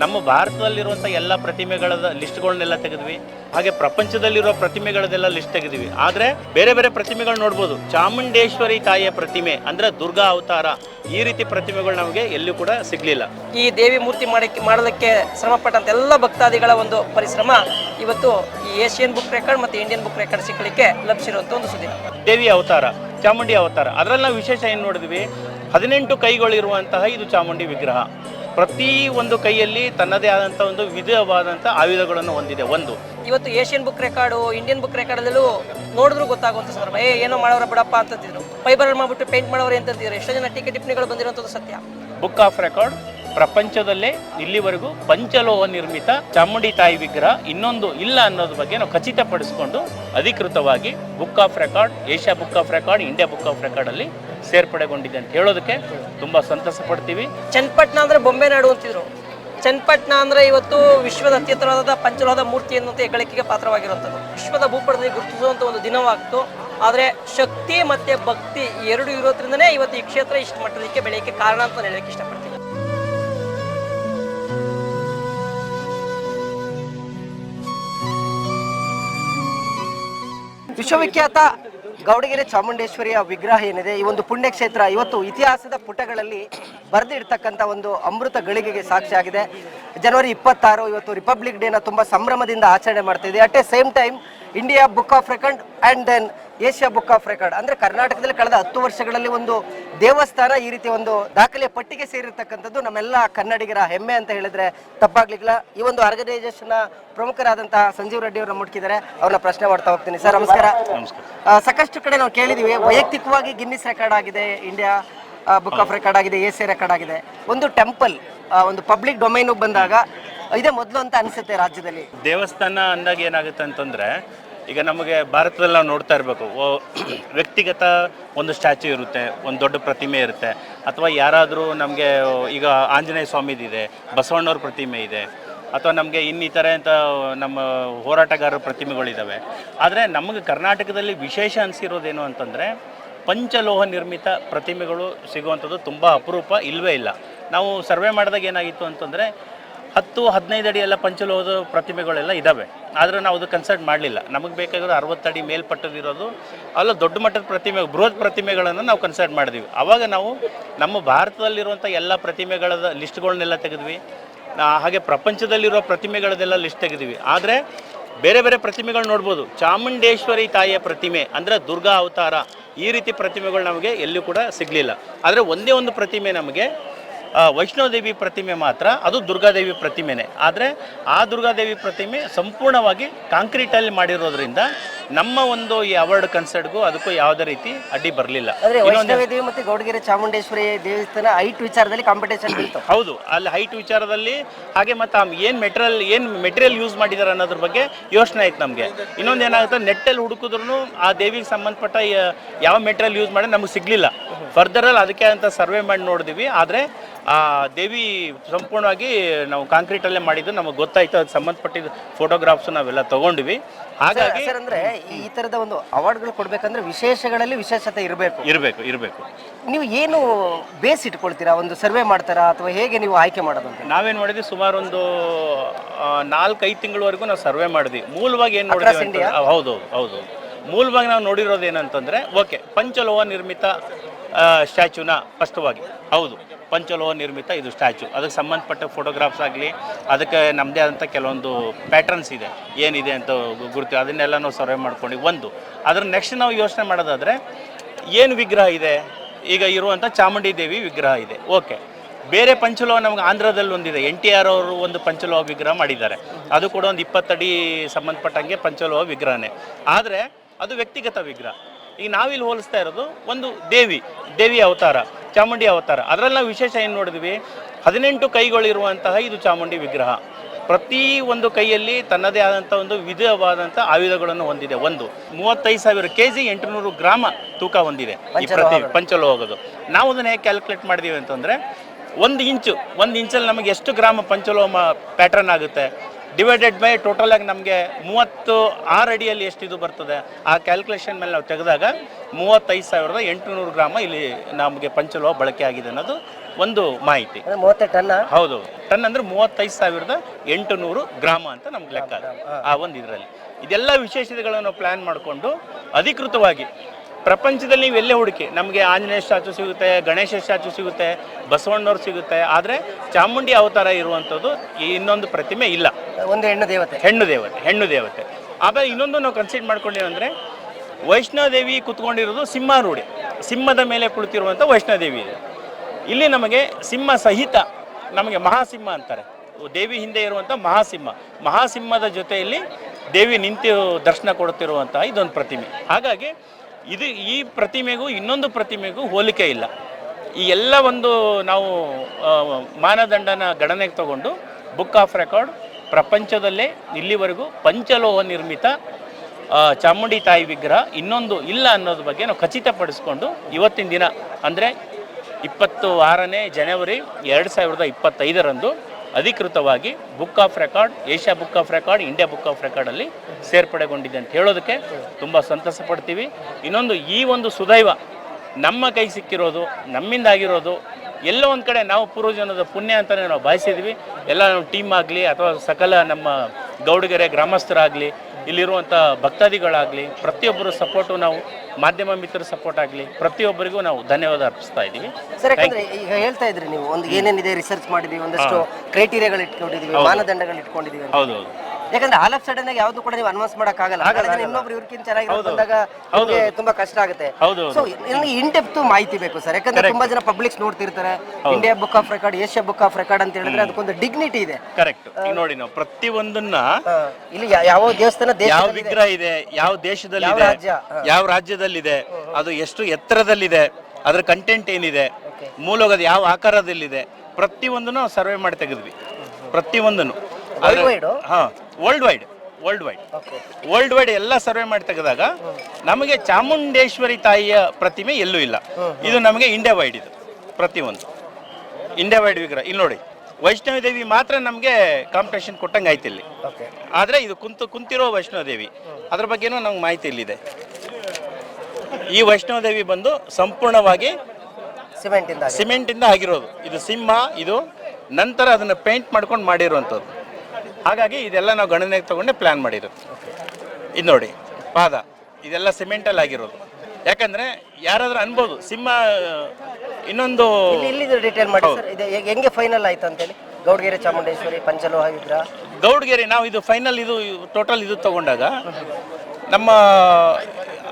ನಮ್ಮ ಭಾರತದಲ್ಲಿರುವಂಥ ಎಲ್ಲ ಪ್ರತಿಮೆಗಳ ಲಿಸ್ಟ್ಗಳನ್ನೆಲ್ಲ ತೆಗೆದ್ವಿ. ಹಾಗೆ ಪ್ರಪಂಚದಲ್ಲಿರುವ ಪ್ರತಿಮೆಗಳದೆಲ್ಲ ಲಿಸ್ಟ್ ತೆಗೆದ್ವಿ. ಆದರೆ ಬೇರೆ ಬೇರೆ ಪ್ರತಿಮೆಗಳು ನೋಡ್ಬೋದು. ಚಾಮುಂಡೇಶ್ವರಿ ತಾಯಿಯ ಪ್ರತಿಮೆ ಅಂದರೆ ದುರ್ಗಾ ಅವತಾರ ಈ ರೀತಿ ಪ್ರತಿಮೆಗಳು ನಮಗೆ ಎಲ್ಲೂ ಕೂಡ ಸಿಗಲಿಲ್ಲ. ಈ ದೇವಿ ಮೂರ್ತಿ ಮಾಡಕ್ಕೆ ಮಾಡೋದಕ್ಕೆ ಶ್ರಮ ಪಟ್ಟಂತ ಎಲ್ಲ ಭಕ್ತಾದಿಗಳ ಒಂದು ಪರಿಶ್ರಮ ಇವತ್ತು ಈ ಏಷ್ಯನ್ ಬುಕ್ ರೆಕಾರ್ಡ್ ಮತ್ತು ಇಂಡಿಯನ್ ಬುಕ್ ರೆಕಾರ್ಡ್ ಸಿಕ್ಕಲಿಕ್ಕೆ ಲಭಿಸಿರುವಂಥ ಒಂದು ಸುದ್ದಿ ದೇವಿ ಅವತಾರ ಚಾಮುಂಡಿ ಅವತಾರ. ಅದರಲ್ಲಿ ನಾವು ವಿಶೇಷ ಏನು ನೋಡಿದ್ವಿ? ಹದಿನೆಂಟು ಕೈಗಳಿರುವಂತಹ ಇದು ಚಾಮುಂಡಿ ವಿಗ್ರಹ. ಪ್ರತಿ ಒಂದು ಕೈಯಲ್ಲಿ ತನ್ನದೇ ಆದಂಥ ಒಂದು ವಿಧವಾದಂಥ ಆಯುಧಗಳನ್ನು ಹೊಂದಿದೆ ಒಂದು. ಇವತ್ತು Asian book record Indian book ರೆಕಾರ್ಡಲ್ಲೂ ನೋಡಿದ್ರು ಗೊತ್ತಾಗುವಂಥ ಸಂದರ್ಭ ಏ ಏನೋ ಮಾಡೋರ ಬಿಡಪ್ಪ ಅಂತಿದ್ರು ಫೈಬರ್ ಮಾಡ್ಬಿಟ್ಟು ಪೇಂಟ್ ಮಾಡೋರು ಅಂತಂತಿದ್ರು. ಎಷ್ಟೋ ಜನ ಟೀಕೆ ಟಿಪ್ಪಣಿಗಳು ಬಂದಿರುವಂಥದ್ದು ಸತ್ಯ. ಬುಕ್ ಆಫ್ ರೆಕಾರ್ಡ್ ಪ್ರಪಂಚದಲ್ಲೇ ಇಲ್ಲಿವರೆಗೂ ಪಂಚಲೋಹ ನಿರ್ಮಿತ ಚಾಮುಂಡಿ ತಾಯಿ ವಿಗ್ರಹ ಇನ್ನೊಂದು ಇಲ್ಲ ಅನ್ನೋದ್ರ ಬಗ್ಗೆ ನಾವು ಖಚಿತಪಡಿಸಿಕೊಂಡು ಅಧಿಕೃತವಾಗಿ book of record Asia book of record India book of ರೆಕಾರ್ಡಲ್ಲಿ ಸೇರ್ಪಡೆಗೊಂಡಿದೆ ಅಂತ ಹೇಳೋದಕ್ಕೆ ತುಂಬ ಸಂತಸ ಪಡ್ತೀವಿ ಚನ್ನಪಟ್ಟಣ ಅಂದ್ರೆ ಬೊಂಬೆ ನಾಡು ಅಂತಿದ್ರು. ಚನ್ನಪಟ್ಟಣ ಅಂದ್ರೆ ಇವತ್ತು ವಿಶ್ವದ ಅತ್ಯುತ್ತರವಾದ ಪಂಚಲೋಹದ ಮೂರ್ತಿ ಎನ್ನುವಂತ ಹೆಗ್ಗಳಿಕೆಗೆ ಪಾತ್ರವಾಗಿರುವಂಥದ್ದು. ವಿಶ್ವದ ಭೂಪಟದಲ್ಲಿ ಗುರುತಿಸುವಂಥ ಒಂದು ದಿನವಾಗ್ತು. ಆದರೆ ಶಕ್ತಿ ಮತ್ತೆ ಭಕ್ತಿ ಎರಡು ಇರೋದ್ರಿಂದನೇ ಇವತ್ತು ಈ ಕ್ಷೇತ್ರ ಇಷ್ಟು ಮಟ್ಟದಕ್ಕೆ ಬೆಳೆಯಕ್ಕೆ ಕಾರಣ ಅಂತ ಹೇಳಕ್ಕೆ ಇಷ್ಟಪಡ್ತೀನಿ. ವಿಶ್ವವಿಖ್ಯಾತ ಗೌಡಗೆರೆ ಚಾಮುಂಡೇಶ್ವರಿಯ ವಿಗ್ರಹ ಏನಿದೆ, ಈ ಒಂದು ಪುಣ್ಯಕ್ಷೇತ್ರ ಇವತ್ತು ಇತಿಹಾಸದ ಪುಟಗಳಲ್ಲಿ ಬರೆದಿಡ್ತಕ್ಕಂಥ ಒಂದು ಅಮೃತ ಗಳಿಗೆಗೆ ಸಾಕ್ಷಿಯಾಗಿದೆ ಜನವರಿ ಇಪ್ಪತ್ತಾರು ಇವತ್ತು ರಿಪಬ್ಲಿಕ್ ಡೇನ ತುಂಬ ಸಂಭ್ರಮದಿಂದ ಆಚರಣೆ ಮಾಡ್ತಿದೆ at a same time India book of record and then Asia book of record ಅಂದರೆ ಕರ್ನಾಟಕದಲ್ಲಿ ಕಳೆದ ಹತ್ತು ವರ್ಷಗಳಲ್ಲಿ ಒಂದು ದೇವಸ್ಥಾನ ಈ ರೀತಿ ಒಂದು ದಾಖಲೆಯ ಪಟ್ಟಿಗೆ ಸೇರಿರ್ತಕ್ಕಂಥದ್ದು ನಮ್ಮೆಲ್ಲ ಕನ್ನಡಿಗರ ಹೆಮ್ಮೆ ಅಂತ ಹೇಳಿದ್ರೆ ತಪ್ಪಾಗ್ಲಿಕ್ಕಿಲ್ಲ. ಈ ಒಂದು ಆರ್ಗನೈಸೇಷನ್ ಪ್ರಮುಖರಾದಂತಹ ಸಂಜೀವ್ ರೆಡ್ಡಿ ಅವರನ್ನ ಮುಟ್ಕಿದ್ದಾರೆ. ಅವ್ರನ್ನ ಪ್ರಶ್ನೆ ಮಾಡ್ತಾ ಹೋಗ್ತೀನಿ. ಸರ್ ನಮಸ್ಕಾರ. ಸಾಕಷ್ಟು ಕಡೆ ನಾವು ಕೇಳಿದೀವಿ. ವೈಯಕ್ತಿಕವಾಗಿ ಗಿನ್ನಿಸ್ ರೆಕಾರ್ಡ್ ಆಗಿದೆ ಇಂಡಿಯಾ ಬುಕ್ ಆಫ್ ರೆಕಾರ್ಡ್ ಆಗಿದೆ ಎ ಸಿ ರೆಕಾರ್ಡ್ ಆಗಿದೆ. ಒಂದು ಟೆಂಪಲ್ ಒಂದು ಪಬ್ಲಿಕ್ ಡೊಮೈನ್ ಬಂದಾಗ ಇದೇ ಮೊದಲು ಅಂತ ಅನಿಸುತ್ತೆ ರಾಜ್ಯದಲ್ಲಿ. ದೇವಸ್ಥಾನ ಅಂದಾಗ ಏನಾಗುತ್ತೆ ಅಂತಂದರೆ ಈಗ ನಮಗೆ ಭಾರತದಲ್ಲಿ ನಾವು ನೋಡ್ತಾ ಇರಬೇಕು ವ್ಯಕ್ತಿಗತ ಒಂದು ಸ್ಟ್ಯಾಚ್ಯೂ ಇರುತ್ತೆ, ಒಂದು ದೊಡ್ಡ ಪ್ರತಿಮೆ ಇರುತ್ತೆ, ಅಥವಾ ಯಾರಾದರೂ ನಮಗೆ, ಈಗ ಆಂಜನೇಯ ಸ್ವಾಮಿದಿದೆ ಬಸವಣ್ಣವ್ರ ಪ್ರತಿಮೆ ಇದೆ, ಅಥವಾ ನಮಗೆ ಇನ್ನಿತರೆ ಅಂತ ನಮ್ಮ ಹೋರಾಟಗಾರರ ಪ್ರತಿಮೆಗಳಿದ್ದಾವೆ ಆದರೆ ನಮಗೆ ಕರ್ನಾಟಕದಲ್ಲಿ ವಿಶೇಷ ಅನಿಸಿರೋದೇನು ಅಂತಂದರೆ, ಪಂಚಲೋಹ ನಿರ್ಮಿತ ಪ್ರತಿಮೆಗಳು ಸಿಗುವಂಥದ್ದು ತುಂಬ ಅಪರೂಪ ಇಲ್ಲವೇ ಇಲ್ಲ. ನಾವು ಸರ್ವೆ ಮಾಡಿದಾಗ ಏನಾಗಿತ್ತು ಅಂತಂದರೆ ಹತ್ತು ಹದಿನೈದು ಅಡಿ ಎಲ್ಲ ಪಂಚಲೋಹದ ಪ್ರತಿಮೆಗಳೆಲ್ಲ ಇದ್ದಾವೆ ಆದರೆ ನಾವು ಅದು ಕನ್ಸಲ್ಟ್ ಮಾಡಲಿಲ್ಲ. ನಮಗೆ ಬೇಕಾಗಿರೋದು ಅರವತ್ತಡಿ ಮೇಲ್ಪಟ್ಟದಿರೋದು, ಅಲ್ಲ ದೊಡ್ಡ ಮಟ್ಟದ ಪ್ರತಿಮೆ, ಬೃಹತ್ ಪ್ರತಿಮೆಗಳನ್ನು ನಾವು ಕನ್ಸಲ್ಟ್ ಮಾಡಿದ್ವಿ. ಆವಾಗ ನಾವು ನಮ್ಮ ಭಾರತದಲ್ಲಿರುವಂಥ ಎಲ್ಲ ಪ್ರತಿಮೆಗಳ ಲಿಸ್ಟ್ಗಳನ್ನೆಲ್ಲ ತೆಗೆದ್ವಿ. ಹಾಗೆ ಪ್ರಪಂಚದಲ್ಲಿರೋ ಪ್ರತಿಮೆಗಳದೆಲ್ಲ ಲಿಸ್ಟ್ ತೆಗೆದ್ವಿ. ಆದರೆ ಬೇರೆ ಬೇರೆ ಪ್ರತಿಮೆಗಳು ನೋಡ್ಬೋದು. ಚಾಮುಂಡೇಶ್ವರಿ ತಾಯಿಯ ಪ್ರತಿಮೆ ಅಂದರೆ ದುರ್ಗಾ ಅವತಾರ ಈ ರೀತಿ ಪ್ರತಿಮೆಗಳು ನಮಗೆ ಎಲ್ಲೂ ಕೂಡ ಸಿಗಲಿಲ್ಲ. ಆದರೆ ಒಂದೇ ಒಂದು ಪ್ರತಿಮೆ ನಮಗೆ ವೈಷ್ಣೋದೇವಿ ಪ್ರತಿಮೆ ಮಾತ್ರ ಅದು ದುರ್ಗಾದೇವಿ ಪ್ರತಿಮೆನೇ. ಆದರೆ ಆ ದುರ್ಗಾದೇವಿ ಪ್ರತಿಮೆ ಸಂಪೂರ್ಣವಾಗಿ ಕಾಂಕ್ರೀಟಲ್ಲಿ ಮಾಡಿರೋದ್ರಿಂದ ನಮ್ಮ ಒಂದು ಈ ಅವಾರ್ಡ್ ಕನ್ಸರ್ಟ್ಗೂ ಅದಕ್ಕೂ ಯಾವುದೇ ರೀತಿ ಅಡ್ಡಿ ಬರಲಿಲ್ಲ. ಮತ್ತು ವೈಷ್ಣವಿ ದೇವಿ ಮತ್ತೆ ಗೌಡಗೆರೆ ಚಾಮುಂಡೇಶ್ವರಿ ದೇವಸ್ಥಾನ ಹೈಟ್ ವಿಚಾರದಲ್ಲಿ ಕಾಂಪಿಟೇಷನ್ ಹೌದು ಅಲ್ಲಿ ಹೈಟ್ ವಿಚಾರದಲ್ಲಿ ಹಾಗೆ ಮತ್ತು ಏನು ಮೆಟೀರಿಯಲ್ ಏನು ಮೆಟೀರಿಯಲ್ ಯೂಸ್ ಮಾಡಿದ್ದಾರೆ ಅನ್ನೋದ್ರ ಬಗ್ಗೆ ಯೋಚನೆ ಆಯ್ತು ನಮಗೆ. ಇನ್ನೊಂದು ಏನಾಗುತ್ತೆ ನೆಟ್ಟಲ್ಲಿ ಹುಡುಕಿದ್ರು ಆ ದೇವಿಗೆ ಸಂಬಂಧಪಟ್ಟ ಯಾವ ಮೆಟೀರಿಯಲ್ ಯೂಸ್ ಮಾಡಿ ನಮಗೆ ಸಿಗಲಿಲ್ಲ. ಫರ್ದರಲ್ಲಿ ಅದಕ್ಕೆ ಅಂತ ಸರ್ವೆ ಮಾಡಿ ನೋಡಿದ್ವಿ. ಆದರೆ ಆ ದೇವಿ ಸಂಪೂರ್ಣವಾಗಿ ನಾವು ಕಾಂಕ್ರೀಟಲ್ಲೇ ಮಾಡಿದ್ದು ನಮಗೆ ಗೊತ್ತಾಯ್ತು ಅದಕ್ಕೆ ಸಂಬಂಧಪಟ್ಟಿದ್ದು ಫೋಟೋಗ್ರಾಫ್ಸ್ ನಾವೆಲ್ಲ ತಗೊಂಡ್ವಿ. ಹಾಗಾಗಿ ಸರ್ ಅಂದ್ರೆ ಈ ತರದ ಒಂದು ಅವಾರ್ಡ್ಗಳು ಕೊಡ್ಬೇಕಂದ್ರೆ ವಿಶೇಷಗಳಲ್ಲಿ ವಿಶೇಷತೆ ಇರಬೇಕು. ಇರಬೇಕು ಇರಬೇಕು. ನೀವು ಏನು ಬೇಸ್ ಇಟ್ಕೊಳ್ತೀರಾ? ಒಂದು ಸರ್ವೆ ಮಾಡ್ತಾರಾ? ಅಥವಾ ಹೇಗೆ ನೀವು ಆಯ್ಕೆ ಮಾಡೋದು ನಾವೇನು ಮಾಡಿದ್ವಿ ಸುಮಾರು ಒಂದು ನಾಲ್ಕೈದು ತಿಂಗಳವರೆಗೂ ನಾವು ಸರ್ವೆ ಮಾಡಿದ್ವಿ. ಮೂಲವಾಗಿ ಏನು ನೋಡಿದ್ವಿ ಹೌದು ಹೌದು ಮೂಲವಾಗಿ ನಾವು ನೋಡಿರೋದು ಏನಂತಂದರೆ ಓಕೆ ಪಂಚಲೋಹ ನಿರ್ಮಿತ ಸ್ಟ್ಯಾಚ್ಯೂನ ಸ್ಪಷ್ಟವಾಗಿ ಹೌದು. ಪಂಚಲೋಹ ನಿರ್ಮಿತ ಇದು ಸ್ಟ್ಯಾಚು. ಅದಕ್ಕೆ ಸಂಬಂಧಪಟ್ಟ ಫೋಟೋಗ್ರಾಫ್ಸ್ ಆಗಲಿ, ಅದಕ್ಕೆ ನಮ್ಮದೇ ಆದಂಥ ಕೆಲವೊಂದು ಪ್ಯಾಟರ್ನ್ಸ್ ಇದೆ. ಏನಿದೆ ಅಂತ ಗುರುತು ಅದನ್ನೆಲ್ಲ ನಾವು ಸರ್ವೆ ಮಾಡ್ಕೊಂಡು ಒಂದು. ಅದ್ರ ನೆಕ್ಸ್ಟ್ ನಾವು ಯೋಚನೆ ಮಾಡೋದಾದರೆ, ಏನು ವಿಗ್ರಹ ಇದೆ? ಈಗ ಇರುವಂಥ ಚಾಮುಂಡಿ ದೇವಿ ವಿಗ್ರಹ ಇದೆ. ಓಕೆ ಬೇರೆ ಪಂಚಲೋಹ ನಮ್ಗೆ ಆಂಧ್ರದಲ್ಲಿ ಒಂದಿದೆ. ಎನ್ ಟಿ ಆರ್ ಅವರು ಒಂದು ಪಂಚಲೋಹ ವಿಗ್ರಹ ಮಾಡಿದ್ದಾರೆ. ಅದು ಕೂಡ ಒಂದು ಇಪ್ಪತ್ತಡಿ ಸಂಬಂಧಪಟ್ಟಂಗೆ ಪಂಚಲೋಹ ವಿಗ್ರಹನೇ. ಆದರೆ ಅದು ವ್ಯಕ್ತಿಗತ ವಿಗ್ರಹ. ಈಗ ನಾವಿಲ್ಲಿ ಹೋಲಿಸ್ತಾ ಇರೋದು ಒಂದು ದೇವಿ ದೇವಿ ಅವತಾರ. ಚಾಮುಂಡಿ ಅವತಾರ. ಅದರಲ್ಲಿ ನಾವು ವಿಶೇಷ ಏನು ನೋಡಿದ್ವಿ? ಹದಿನೆಂಟು ಕೈಗಳಿರುವಂತಹ ಇದು ಚಾಮುಂಡಿ ವಿಗ್ರಹ. ಪ್ರತಿ ಒಂದು ಕೈಯಲ್ಲಿ ತನ್ನದೇ ಆದಂಥ ಒಂದು ವಿಧವಾದಂಥ ಆಯುಧಗಳನ್ನು ಹೊಂದಿದೆ. ಒಂದು. ಮೂವತ್ತೈದು ಸಾವಿರ ಕೆ ಜಿ ಎಂಟುನೂರು ಗ್ರಾಮ ತೂಕ ಹೊಂದಿದೆ. ಈ ಪ್ರತಿ ಪಂಚಲೋಹದ್ದು ನಾವು ಅದನ್ನ ಹೇಗೆ ಕ್ಯಾಲ್ಕುಲೇಟ್ ಮಾಡಿದೀವಿ ಅಂತಂದರೆ ಒಂದು ಇಂಚು ಒಂದು ಇಂಚಲ್ಲಿ ನಮಗೆ ಎಷ್ಟು ಗ್ರಾಮ ಪಂಚಲೋಮ ಪ್ಯಾಟರ್ನ್ ಆಗುತ್ತೆ? ಡಿವೈಡೆಡ್ ಬೈ ಟೋಟಲ್ ಆಗಿ ನಮಗೆ ಮೂವತ್ತು ಆರು ಅಡಿಯಲ್ಲಿ ಎಷ್ಟು ಇದು ಬರ್ತದೆ? ಆ ಕ್ಯಾಲ್ಕುಲೇಷನ್ ಮೇಲೆ ನಾವು ತೆಗೆದಾಗ ಮೂವತ್ತೈದು ಸಾವಿರದ ಎಂಟುನೂರು ಗ್ರಾಮ ಇಲ್ಲಿ ನಮಗೆ ಪಂಚಲೋಹ ಬಳಕೆ ಆಗಿದೆ ಅನ್ನೋದು ಒಂದು ಮಾಹಿತಿ. ಟನ್ ಹೌದು. ಟನ್ ಅಂದ್ರೆ ಮೂವತ್ತೈದು ಸಾವಿರದ ಎಂಟು ನೂರು ಗ್ರಾಮ ಅಂತ ನಮ್ಗೆ ಲೆಕ್ಕ. ಆ ಒಂದು ಇದರಲ್ಲಿ. ಇದೆಲ್ಲ ವಿಶೇಷತೆಗಳನ್ನು ಪ್ಲಾನ್ ಮಾಡಿಕೊಂಡು ಅಧಿಕೃತವಾಗಿ ಪ್ರಪಂಚದಲ್ಲಿ ನೀವು ಎಲ್ಲೇ ಹುಡುಕಿ ನಮಗೆ ಆಂಜನೇಯ ಸ್ಟ್ಯಾಚು ಸಿಗುತ್ತೆ ಗಣೇಶ ಸ್ಟ್ಯಾಚು ಸಿಗುತ್ತೆ ಬಸವಣ್ಣವ್ರು ಸಿಗುತ್ತೆ ಆದರೆ ಚಾಮುಂಡಿ ಅವತಾರ ಇರುವಂಥದ್ದು ಇನ್ನೊಂದು ಪ್ರತಿಮೆ ಇಲ್ಲ. ಒಂದು ಹೆಣ್ಣು ದೇವತೆ. ಹೆಣ್ಣು ದೇವತೆ ಹೆಣ್ಣು ದೇವತೆ. ಆಮೇಲೆ ಇನ್ನೊಂದು ನಾವು ಕನ್ಸಿಡರ್ ಮಾಡ್ಕೊಂಡಿವಂದ್ರೆ ವೈಷ್ಣೋದೇವಿ ಕುತ್ಕೊಂಡಿರೋದು ಸಿಂಹಾರೂಢಿ ಸಿಂಹದ ಮೇಲೆ ಕುಳಿತಿರುವಂಥ ವೈಷ್ಣೋದೇವಿ ಇದೆ. ಇಲ್ಲಿ ನಮಗೆ ಸಿಂಹ ಸಹಿತ ನಮಗೆ ಮಹಾಸಿಂಹ ಅಂತಾರೆ. ದೇವಿ ಹಿಂದೆ ಇರುವಂಥ ಮಹಾಸಿಂಹ. ಮಹಾಸಿಂಹದ ಜೊತೆಯಲ್ಲಿ ದೇವಿ ನಿಂತು ದರ್ಶನ ಕೊಡುತ್ತಿರುವಂತಹ ಇದೊಂದು ಪ್ರತಿಮೆ. ಹಾಗಾಗಿ ಇದು ಈ ಪ್ರತಿಮೆಗೂ ಇನ್ನೊಂದು ಪ್ರತಿಮೆಗೂ ಹೋಲಿಕೆ ಇಲ್ಲ. ಈ ಎಲ್ಲ ಒಂದು ನಾವು ಮಾನದಂಡನ ಗಣನೆಗೆ ತಗೊಂಡು ಬುಕ್ ಆಫ್ ರೆಕಾರ್ಡ್ ಪ್ರಪಂಚದಲ್ಲೇ ಇಲ್ಲಿವರೆಗೂ ಪಂಚಲೋಹ ನಿರ್ಮಿತ ಚಾಮುಂಡಿ ತಾಯಿ ವಿಗ್ರಹ ಇನ್ನೊಂದು ಇಲ್ಲ ಅನ್ನೋದ್ರ ಬಗ್ಗೆ ನಾವು ಖಚಿತಪಡಿಸ್ಕೊಂಡು ಇವತ್ತಿನ ದಿನ, ಅಂದರೆ ಇಪ್ಪತ್ತು ಆರನೇ ಜನವರಿ ಎರಡು ಸಾವಿರದ ಇಪ್ಪತ್ತೈದರಂದು ಅಧಿಕೃತವಾಗಿ book of record Asia book of record India book of ರೆಕಾರ್ಡಲ್ಲಿ ಸೇರ್ಪಡೆಗೊಂಡಿದೆ ಅಂತ ಹೇಳೋದಕ್ಕೆ ತುಂಬ ಸಂತಸ ಪಡ್ತೀವಿ. ಇನ್ನೊಂದು ಈ ಒಂದು ಸುದೈವ ನಮ್ಮ ಕೈ ಸಿಕ್ಕಿರೋದು, ನಮ್ಮಿಂದ ಆಗಿರೋದು ಎಲ್ಲೋ ಒಂದು ಕಡೆ ನಾವು ಪೂರ್ವಜನದ ಪುಣ್ಯ ಅಂತಲೇ ನಾವು ಭಾವಿಸಿದ್ವಿ. ಎಲ್ಲ ನಮ್ಮ ಟೀಮ್ ಆಗಲಿ ಅಥವಾ ಸಕಲ ನಮ್ಮ ಗೌಡಗೆರೆ ಗ್ರಾಮಸ್ಥರಾಗಲಿ ಇಲ್ಲಿರುವಂಥ ಭಕ್ತಾದಿಗಳಾಗಲಿ ಪ್ರತಿಯೊಬ್ಬರು ಸಪೋರ್ಟು ನಾವು ಮಾಧ್ಯಮ ಮಿತ್ರ ಸಪೋರ್ಟ್ ಆಗಲಿ ಪ್ರತಿಯೊಬ್ಬರಿಗೂ ನಾವು ಧನ್ಯವಾದ ಅರ್ಪಿಸ್ತಾ ಇದ್ದೀವಿ ಸರ್ ಯಾಕಂದ್ರೆ ಈಗ ಹೇಳ್ತಾ ಇದ್ರಿ ನೀವು ಒಂದು ಏನೇನಿದೆ ರಿಸರ್ಚ್ ಮಾಡಿದೀವಿ ಒಂದಷ್ಟು ಕ್ರೈಟೀರಿಯಾಗಳು ಇಟ್ಕೊಂಡಿದೀವಿ ಮಾನದಂಡಗಳು ಇಟ್ಕೊಂಡಿದೀವಿ ಅಂತ. ಹೌದು ಹೌದು. ಯಾಕಂದ್ರೆ ಆಲ್ ಆಫ್ ಸಡನ್ ಆಗಿ ಯಾವ್ದು ಕೂಡ ನೀವು ಅನೌನ್ಸ್ ಮಾಡಕ್ ಆಗಲ್ಲ ಇನ್ನೊಬ್ರು ಇವ್ರಕ್ಕಿಂತ ಚೆನ್ನಾಗಿ ಬಂದಾಗ ನಿಮ್ಗೆ ತುಂಬಾ ಕಷ್ಟ ಆಗುತ್ತೆ. ಸೊ ನನಗೆ ಇನ್ ಡೆಪ್ತ್ ಮಾಹಿತಿ ಬೇಕು ಸರ್. ಯಾಕಂದ್ರೆ ತುಂಬಾ ಜನ ಪಬ್ಲಿಕ್ಸ್ ನೋಡ್ತಿರ್ತಾರೆ. India book of record Asia book of record ಅಂತ ಹೇಳಿದ್ರೆ ಅದಕ್ಕೊಂದು ಡಿಗ್ನಿಟಿ ಇದೆ. ಕರೆಕ್ಟ್ ನೋಡಿ ನಾವು ಪ್ರತಿಯೊಂದನ್ನ ಇಲ್ಲಿ ಯಾವ ದೇವಸ್ಥಾನ ಯಾವ ವಿಗ್ರಹ ಇದೆ ಯಾವ ಯಾವ ರಾಜ್ಯ? ಯಾವ ರಾಜ್ಯದಲ್ಲಿದೆ ಅದು ಎಷ್ಟು ಎತ್ತರದಲ್ಲಿದೆ ಅದ್ರ ಕಂಟೆಂಟ್ ಏನಿದೆ ಮೂಲೋಗದ ಯಾವ ಆಕಾರದಲ್ಲಿದೆ ಪ್ರತಿಯೊಂದನ್ನು ಸರ್ವೆ ಮಾಡಿ ತೆಗೆದ್ವಿ. ಪ್ರತಿಯೊಂದನ್ನು. ಹಾ world wide world wide world wide ಎಲ್ಲ ಸರ್ವೆ ಮಾಡಿ ತೆಗೆದಾಗ ನಮಗೆ ಚಾಮುಂಡೇಶ್ವರಿ ತಾಯಿಯ ಪ್ರತಿಮೆ ಎಲ್ಲೂ ಇಲ್ಲ. ಇದು ನಮಗೆ ಇಂಡಿಯಾ ವೈಡ್ ಇದು ಪ್ರತಿಯೊಂದು. ಇಂಡಿಯಾ ವೈಡ್ ವಿಗ್ರಹ. ಇಲ್ಲಿ ನೋಡಿ ವೈಷ್ಣವಿ ದೇವಿ ಮಾತ್ರ ನಮಗೆ ಕಾಂಪಿಟೇಷನ್ ಕೊಟ್ಟಂಗೆ ಆಯ್ತು ಇಲ್ಲಿ. ಆದರೆ ಇದು ಕುಂತು ಕುಂತಿರೋ ವೈಷ್ಣೋದೇವಿ. ಅದ್ರ ಬಗ್ಗೆನೂ ನಮ್ಗೆ ಮಾಹಿತಿ ಇಲ್ಲಿದೆ. ಈ ವೈಷ್ಣೋದೇವಿ ಬಂದು ಸಂಪೂರ್ಣವಾಗಿ ಸಿಮೆಂಟ್ ಇಂದ ಆಗಿದೆ. ಸಿಮೆಂಟಿಂದ ಆಗಿರೋದು. ಇದು ಸಿಂಹ ಇದು ನಂತರ ಅದನ್ನು ಪೇಂಟ್ ಮಾಡ್ಕೊಂಡು ಮಾಡಿರುವಂಥದ್ದು. ಹಾಗಾಗಿ ಇದೆಲ್ಲ ನಾವು ಗಣನೆಗೆ ತಗೊಂಡೆ ಪ್ಲ್ಯಾನ್ ಮಾಡಿರೋದು. ಇದು ನೋಡಿ ಪಾದ ಇದೆಲ್ಲ ಸಿಮೆಂಟಲ್ಲಿ ಆಗಿರೋದು. ಯಾಕಂದರೆ ಯಾರಾದ್ರೂ ಅನ್ಬೋದು ಸಿಂಹ ಇನ್ನೊಂದು ಡೀಟೇಲ್ ಮಾಡಿ ಸರ್ ಇದು ಹೆಂಗ್- ಹೆಂಗೆ ಫೈನಲ್ ಆಯ್ತು ಅಂತೇಳಿ? ಗೌಡಗೆರೆ ಚಾಮುಂಡೇಶ್ವರಿ ಪಂಚಲೋಹ ವಿಗ್ರಹ ಗೌಡ್ಗೆರೆ ನಾವು ಇದು ಫೈನಲ್ ಇದು ಟೋಟಲ್ ಇದು ತಗೊಂಡಾಗ ನಮ್ಮ